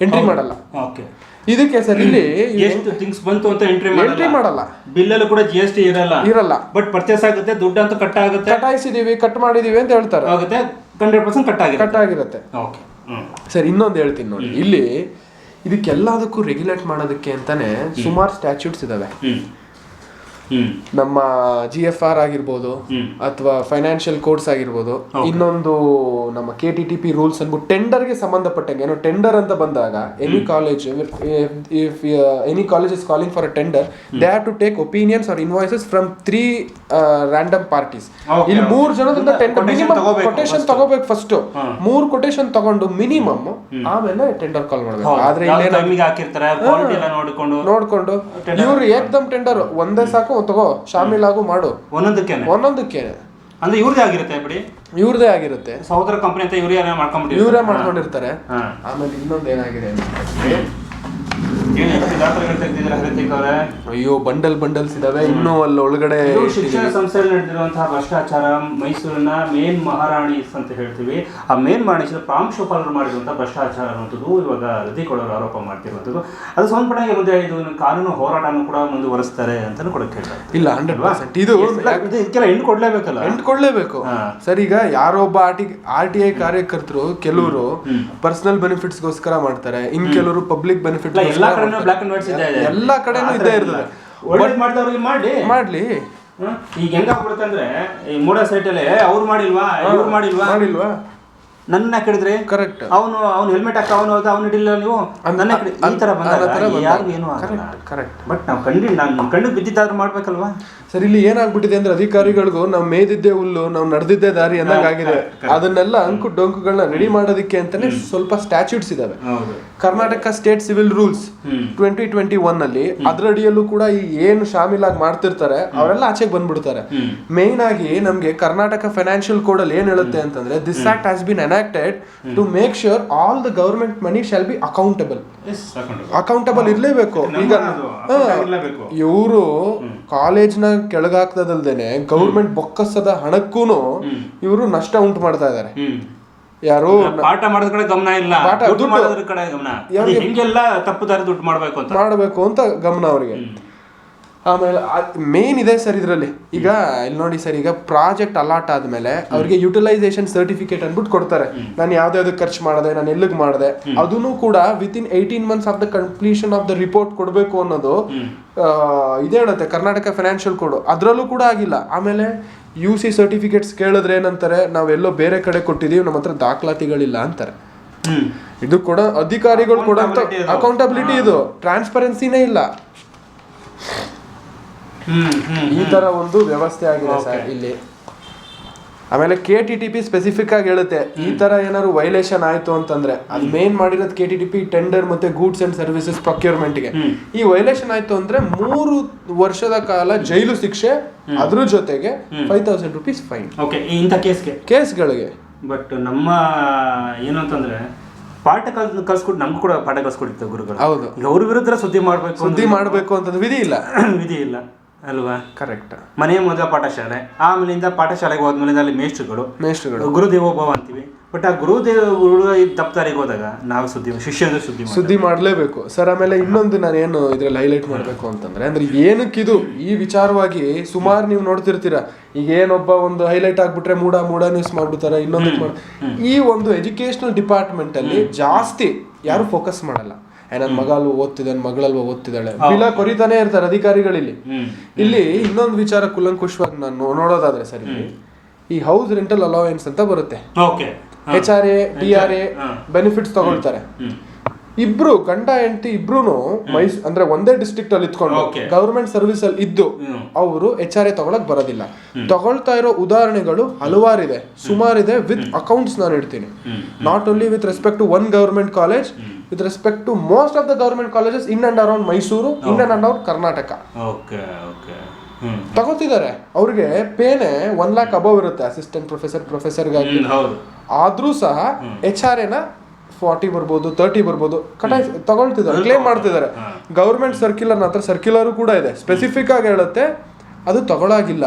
ಎಂಟ್ರಿ ಮಾಡಲ್ಲ. ಓಕೆ ಇದಕ್ಕೆ ಸರ್ ಇಲ್ಲಿ ಎಷ್ಟು ಥಿಂಗ್ಸ್ ಬಂತು ಅಂತ ಎಂಟ್ರಿ ಎಂಟ್ರಿ ಮಾಡಲ್ಲ. ಬಿಲ್ಲಲ್ಲೂ ಕೂಡ ಜಿ ಎಸ್ ಟಿ ಇರಲ್ಲ. ಇರಲ್ಲ. ಬಟ್ ಪರ್ಚೇಸ್ ಆಗುತ್ತೆ ದುಡ್ಡು ಅಂತ ಕಟ್ ಆಗುತ್ತೆ. ಕಟಾಯಿಸಿದೀವಿ ಕಟ್ ಮಾಡಿದೀವಿ ಅಂತ ಹೇಳ್ತಾರೆ. ಆಗುತ್ತೆ ಹಂಡ್ರೆಡ್ ಪರ್ಸೆಂಟ್ ಕಟ್ ಆಗಿ ಕಟ್ ಆಗಿರುತ್ತೆ. ಓಕೆ ಸರ್ ಇನ್ನೊಂದು ಹೇಳ್ತೀನಿ ನೋಡಿ. ಇಲ್ಲಿ ಇದಕ್ಕೆಲ್ಲದಕ್ಕೂ ರೆಗ್ಯುಲೇಟ್ ಮಾಡೋದಕ್ಕೆ ಅಂತಾನೆ ಸುಮಾರು ಸ್ಟ್ಯಾಚ್ಯೂಟ್ಸ್ ಇದಾವೆ. ನಮ್ಮ ಜಿ ಎಫ್ ಆರ್ ಆಗಿರ್ಬೋದು ಅಥವಾ ಫೈನಾನ್ಷಿಯಲ್ ಕೋರ್ಸ್ ಆಗಿರ್ಬೋದು. ಇನ್ನೊಂದು ನಮ್ಮ K T T P rules ಅನ್ಬಿಟ್ಟು ಟೆಂಡರ್ಗೆ ಸಂಬಂಧಪಟ್ಟಂಗೆ ಏನೋ ಟೆಂಡರ್ ಅಂತ ಬಂದಾಗ any college if any college is calling for a tender they have to take opinions or invoices from three random parties ಇಲ್ಲಿ. ಮೂರು ಜನದಿಂದ ಟೆಂಡರ್ ಮಿನಿಮಮ್ ಕೊಟೇಶನ್. ತಗೋಬೇಕು ಫಸ್ಟ್. ಮೂರು ಕೊಟೇಶನ್ ತಗೊಂಡು ಮಿನಿಮಮ್ ಆಮೇಲೆ ಟೆಂಡರ್ ಕಾಲ್ ಮಾಡಬೇಕು. ಆದ್ರೆ ನೋಡ್ಕೊಂಡು ಇವ್ರು ಏಕ್ದಮ್ ಟೆಂಡರ್ ಒಂದೇ ಸಾಕು ತಗೋ ಶಾಮಿಲಾಗು ಮಾಡು. ಒಂದೊಂದಕ್ಕೆ ಒಂದೊಂದಕ್ಕೆ ಅಂದ್ರೆ ಇವ್ರದೇ ಆಗಿರುತ್ತೆ ಬಿಡಿ. ಇವ್ರದೇ ಆಗಿರುತ್ತೆ. ಸಹೋದರ ಕಂಪನಿ ಅಂತ ಇವ್ರೇ ಮಾಡ್ಕೊಂಡ್ಬಿಟ್ಟು ಇವರೇ ಮಾಡ್ಕೊಂಡಿರ್ತಾರೆ. ಆಮೇಲೆ ಇನ್ನೊಂದು ಏನಾಗಿದೆ ಅಯ್ಯೋ ಬಂಡಲ್ ಬಂಡಲ್ಸ್ ಇದಾವೆ ಇನ್ನೂ ಅಲ್ಲಿ ಒಳಗಡೆ ಶಿಕ್ಷಣ ಸಂಸ್ಥೆಯಲ್ಲಿ ನಡೆದಿರುವಂತಹ ಭ್ರಷ್ಟಾಚಾರ ಮೈಸೂರಿನ ಮೇನ್ ಮಹಾರಾಣೀಸ್ ಅಂತ ಹೇಳ್ತೀವಿ. ಆ ಮೇನ್ ಮಹಾರಾಣಿ ಪ್ರಾಂಶುಪಾಲರು ಮಾಡಿರುವಂತಹ ಭ್ರಷ್ಟಾಚಾರ ಅನ್ನುವಂಥದ್ದು ಇವಾಗ ರದ್ದಿಕೊಳ್ಳೋರು ಆರೋಪ ಮಾಡ್ತಿರುವಂಥದ್ದು. ಅದು ಸಂಬಂಧಪಟ್ಟಾಗ ಮುಂದೆ ಇದು ಕಾನೂನು ಹೋರಾಟನೂ ಕೂಡ ಮುಂದುವರಿಸ್ತಾರೆ ಅಂತಾನು ಕೂಡ ಕೇಳ್ತಾರೆ. ಇಲ್ಲ ಹಂಡ್ರೆಡ್ ಪರ್ಸೆಂಟ್ ಇದು ಇದಕ್ಕೆಲ್ಲ ಹೆಣ್ಣು ಕೊಡ್ಲೇಬೇಕಲ್ಲ? ಹೆಣ್ಣು ಕೊಡ್ಲೇಬೇಕು. ಸರಿ ಈಗ ಯಾರೋ ಒಬ್ಬ R T R T I ಕಾರ್ಯಕರ್ತರು ಕೆಲವರು ಪರ್ಸನಲ್ ಬೆನಿಫಿಟ್ಸ್ಗೋಸ್ಕರ ಮಾಡ್ತಾರೆ. ಇನ್ ಕೆಲವರು ಪಬ್ಲಿಕ್ ಬೆನಿಫಿಟ್ ಎಲ್ಲಾ ಬ್ಲಾಕ್ ಅಂಡ್ ವೈಟ್ಸ್ ಇದೆ. ಎಲ್ಲಾ ಕಡೆನೂ ಇದ್ದೇ ಇರ್ತದೆ. ಒಳ್ಳೆ ಮಾಡಿದವ್ರಿಗೆ ಮಾಡಿ ಮಾಡ್ಲಿ? ಈಗ ಅಂದ್ರೆ ಈ ಮೂಡ ಅಲ್ಲಿ ಅವ್ರು ಮಾಡಿಲ್ವಾ? ಇವ್ರು ಮಾಡಿಲ್ವಾ? ಮಾಡಿಲ್ವಾ? ನನ್ನ ಕಡಿದ್ರೆ ಕರೆಕ್ಟ್ ಅವನು ಅವ್ನು ಹೆಲ್ಮೆಟ್ ಹಾಕ ಅವನು ಹೋದ ಅವ್ನು ಹಿಡಿಲಿಲ್ಲ ನೀವು? ನನ್ನ ಕಡೆ ಈ ತರ ಬಂದಾಗ ಯಾರಿಗೂ ಏನು ಕರೆಕ್ಟ್ ಬಟ್ ನಾವು ಕಂಡು ನಾನು ಕಣ್ಣು ಬಿದ್ದಿದ್ದಾದ್ರೂ ಮಾಡ್ಬೇಕಲ್ವಾ? ಸರ್ ಇಲ್ಲಿ ಏನಾಗ್ಬಿಟ್ಟಿದೆ ಅಂದ್ರೆ ಅಧಿಕಾರಿಗಳಿಗೂ ನಾವು ಮೇದಿದ್ದೆ ಹುಲ್ಲು ನಾವು ನಡೆದಿದ್ದೆ ದಾರಿ ಅನ್ನಂಗಾಗಿದೆ. ಆಗಿದೆ ಅದನ್ನೆಲ್ಲ ಅಂಕು ಡೊಂಕುಗಳನ್ನ ರೆಡಿ ಮಾಡೋದಕ್ಕೆ ಅಂತಾನೆ ಸ್ವಲ್ಪ ಸ್ಟ್ಯಾಚ್ಯೂಟ್ಸ್ ಇದಾವೆ. Karnataka state civil rules twenty twenty one ಅಲ್ಲಿ ಅದರಡಿಯಲ್ಲೂ ಕೂಡ ಈ ಏನು ಶಾಮೀಲಾಗಿ ಮಾಡ್ತಿರ್ತಾರೆ ಅವರೆಲ್ಲ ಆಚೆಗೆ ಬಂದ್ಬಿಡ್ತಾರೆ. ಮೇನ್ ಆಗಿ ನಮ್ಗೆ ಕರ್ನಾಟಕ ಫೈನಾನ್ಷಿಯಲ್ ಕೋಡ್ ಅಲ್ಲಿ ಏನ್ ಹೇಳುತ್ತೆ ಅಂತಂದ್ರೆ this act has been enacted to make sure all the government money shall be accountable S ಸಾಕೊಂಡು ಅಕೌಂಟಬಲ್ ಇರಲೇಬೇಕು. ಈಗ. ಇವರು ಕಾಲೇಜ್ನ ಕೆಳಗಾಕ್ತದಲ್ದೇನೆ ಗೌರ್ಮೆಂಟ್ ಬೊಕ್ಕಸದ ಹಣಕ್ಕೂ ಇವರು ನಷ್ಟ ಉಂಟು ಮಾಡ್ತಾ ಇದ್ದಾರೆ ಯಾರು ಪಾಠ ಮಾಡೋದ್ರ ಕಡೆ ಗಮನ ಇಲ್ಲ. ಪಾಠ, ದುಡ್ಡು ಕಡೆ ಗಮನ. ಹೆಂಗೆಲ್ಲ ತಪ್ಪು ದಾರಿ ದುಡ್ಡು ಮಾಡ್ಬೇಕು ಅಂತ. ಮಾಡಬೇಕು ಅಂತ ಗಮನ ಅವರಿಗೆ. ಆಮೇಲೆ ಮೇನ್ ಇದೆ ಸರ್ ಇದರಲ್ಲಿ. ಈಗ ಇಲ್ಲಿ ನೋಡಿ ಸರ್ ಈಗ ಪ್ರಾಜೆಕ್ಟ್ ಅಲಾಟ್ ಆದ್ಮೇಲೆ ಅವ್ರಿಗೆ ಯುಟಿಲೈಸೇಷನ್ ಸರ್ಟಿಫಿಕೇಟ್ ಅಂದ್ಬಿಟ್ಟು ಕೊಡ್ತಾರೆ. ನಾನು ಯಾವ್ದಾವ್ದು ಖರ್ಚು ಮಾಡಿದೆ ನಾನು ಎಲ್ಲಿಗೆ ಮಾಡಿದೆ ಅದನ್ನು ಕೂಡ within eighteen months of the completion of the report ಕೊಡಬೇಕು ಅನ್ನೋದು ಇದೇ ಹೇಳುತ್ತೆ ಕರ್ನಾಟಕ ಫೈನಾನ್ಷಿಯಲ್ ಕೋಡ್ ಅದರಲ್ಲೂ ಕೂಡ ಆಗಿಲ್ಲ. ಆಮೇಲೆ ಯು ಸಿ ಸರ್ಟಿಫಿಕೇಟ್ಸ್ ಕೇಳಿದ್ರೆ ಏನಂತಾರೆ ನಾವೆಲ್ಲೋ ಬೇರೆ ಕಡೆ ಕೊಟ್ಟಿದೀವಿ ನಮ್ಮ ಹತ್ರ ದಾಖಲಾತಿಗಳಿಲ್ಲ ಅಂತಾರೆ. ಇದು ಕೂಡ ಅಧಿಕಾರಿಗಳು ಕೂಡ ಅಕೌಂಟಬಿಲಿಟಿ ಇದು. ಟ್ರಾನ್ಸ್ಪರೆನ್ಸಿನೇ ಇಲ್ಲ. ಈ ತರ ಒಂದು ವ್ಯವಸ್ಥೆ ಆಗಿದೆ ಸರ್ ಇಲ್ಲಿ. ಆಮೇಲೆ K T T P specific ಆಗಿ ಹೇಳುತ್ತೆ. ಈ ತರ ಏನಾದ್ರು ವೈಲೇಷನ್ ಆಯ್ತು ಅಂತಂದ್ರೆ ಅದು ಮೇನ್ ಮಾಡಿರೋದು K T T P tender ಮತ್ತೆ ಗೂಡ್ಸ್ ಅಂಡ್ ಸರ್ವಿಸಸ್ ಪ್ರೊಕ್ಯೂರ್ಮೆಂಟ್ಗೆ. ಈ ವೈಲೇಷನ್ ಆಯ್ತು ಅಂದ್ರೆ ಮೂರು ವರ್ಷದ ಕಾಲ ಜೈಲು ಶಿಕ್ಷೆ ಅದ್ರ ಜೊತೆಗೆ five thousand rupees fine okay ಇಂಥ ಕೇಸ್ಗೆ? ಕೇಸ್ಗಳಿಗೆ. ಬಟ್ ನಮ್ಮ ಏನು ಅಂತಂದ್ರೆ ಪಾಠ ಕಲ್ ಕಲ್ಸ್ಕೊಟ್ಟು ನಮ್ಗೆ ಕೂಡ ಪಾಠ ಕಲ್ಸ್ಕೊಟ್ಟಿತ್ತು ಗುರುಗಳು. ಹೌದು. ಈಗ ಅವ್ರ ವಿರುದ್ಧ ಸುದ್ದಿ ಮಾಡಬೇಕು ಸುದ್ದಿ ಮಾಡಬೇಕು ಅಂತಂದ್ರೆ ವಿಧಿ ಇಲ್ಲ. ವಿಧಿ ಇಲ್ಲ. ಅಲ್ವಾ? ಕರೆಕ್ಟ್ ಮನೆಯ ಮೊದಲ ಪಾಠಶಾಲೆ ಆಮೇಲಿಂದ ಪಾಠಶಾಲೆಗೆ ಹೋದ್ಮೇಲೆ ಅಲ್ಲಿ ಮೇಷ್ಟ್ರುಗಳು. ಮೇಷ್ಟ್ರುಗಳು. ಗುರುದೇವೋಭವ ಅಂತೀವಿ. ಬಟ್ ಆ ಗುರುದೇವರು ದಪ್ತರಿಗೆ ಹೋದಾಗ ನಾವು ಸುದ್ದಿ ಶಿಷ್ಯದ ಸುದ್ದಿ. ಸುದ್ದಿ ಮಾಡಲೇಬೇಕು. ಸರ್ ಆಮೇಲೆ ಇನ್ನೊಂದು ನಾನು ಏನು ಇದ್ರಲ್ಲಿ ಹೈಲೈಟ್ ಮಾಡಬೇಕು ಅಂತಂದ್ರೆ ಅಂದ್ರೆ ಏನಕ್ಕಿದು ಈ ವಿಚಾರವಾಗಿ ಸುಮಾರು ನೀವು ನೋಡ್ತಿರ್ತೀರಾ ಈಗ ಏನೊಬ್ಬ ಒಂದು ಹೈಲೈಟ್ ಆಗ್ಬಿಟ್ರೆ ಮೂಡ ಮೂಡ ನ್ಯೂಸ್ ಮಾಡ್ಬಿಡ್ತಾರೆ ಇನ್ನೊಂದು ಈ ಒಂದು ಎಜುಕೇಶನಲ್ ಡಿಪಾರ್ಟ್ಮೆಂಟ್ ಅಲ್ಲಿ ಜಾಸ್ತಿ ಯಾರು ಫೋಕಸ್ ಮಾಡಲ್ಲ. ಏ, ನನ್ ಮಗ ಅಲ್ವಾ ಓದ್ತಿದ್ದಾನೆ ಮಗಳಲ್ವ ಓದ್ತಿದ್ದಾಳೆ ಬಿಲ ಕೊರಿತಾನೆ ಇರ್ತಾರೆ ಅಧಿಕಾರಿಗಳಿಲ್ಲಿ ಇಲ್ಲಿ ಇನ್ನೊಂದು ವಿಚಾರ ಕುಲಂಕುಷವಾಗಿ ನಾನು ನೋಡೋದಾದ್ರೆ ಸರಿ ಈ ಹೌಸ್ ರೆಂಟಲ್ ಅಲೋವೆನ್ಸ್ ಅಂತ ಬರುತ್ತೆ okay H R A D R A benefits ತಗೊಳ್ತಾರೆ ಇಬ್ರು ಗಂಡ ಹೆಂಡತಿ ಇಬ್ರು ಮೈಸ್ ಅಂದ್ರೆ ಒಂದೇ ಡಿಸ್ಟ್ರಿಕ್ಟ್ ಅಲ್ಲಿ ಇದ್ಕೊಂಡು. ಗವರ್ಮೆಂಟ್ ಸರ್ವಿಸ್ ಅಲ್ಲಿ ಇದ್ದು. ಅವರು ಎಚ್ ಆರ್ ಎ ತಗೊಳಕ್ ಬರೋದಿಲ್ಲ ತಗೊಳ್ತಾ ಇರೋ ಉದಾಹರಣೆಗಳು ಹಲವಾರಿದೆ ಸುಮಾರಿದೆ ವಿತ್ ಅಕೌಂಟ್ಸ್ ನಾನು ಇಡ್ತೀನಿ not only with respect to one government college with respect to most of the government colleges in and around Mysuru in and around Karnataka okay okay ತಗೋತಿದ್ದಾರೆ ಅವ್ರಿಗೆ ಪೇನೆ one lakh above ಇರುತ್ತೆ ಅಸಿಸ್ಟೆಂಟ್ ಪ್ರೊಫೆಸರ್ ಪ್ರೊಫೆಸರ್ಗಾಗಿ ಆದ್ರೂ ಸಹ H R ಎನ forty ಬರ್ಬೋದು thirty ಬರ್ಬೋದು ಕಟಾಯ್ ತಗೊಳ್ತಿದ್ದಾರೆ ಕ್ಲೇಮ್ ಮಾಡ್ತಿದ್ದಾರೆ. ಗೌರ್ಮೆಂಟ್ ಸರ್ಕ್ಯುಲರ್ ಹತ್ರ ಸರ್ಕ್ಯುಲರ್ ಕೂಡ ಇದೆ. ಸ್ಪೆಸಿಫಿಕ್ ಆಗಿ ಹೇಳುತ್ತೆ ಅದು ತಗೊಳಾಗಿಲ್ಲ.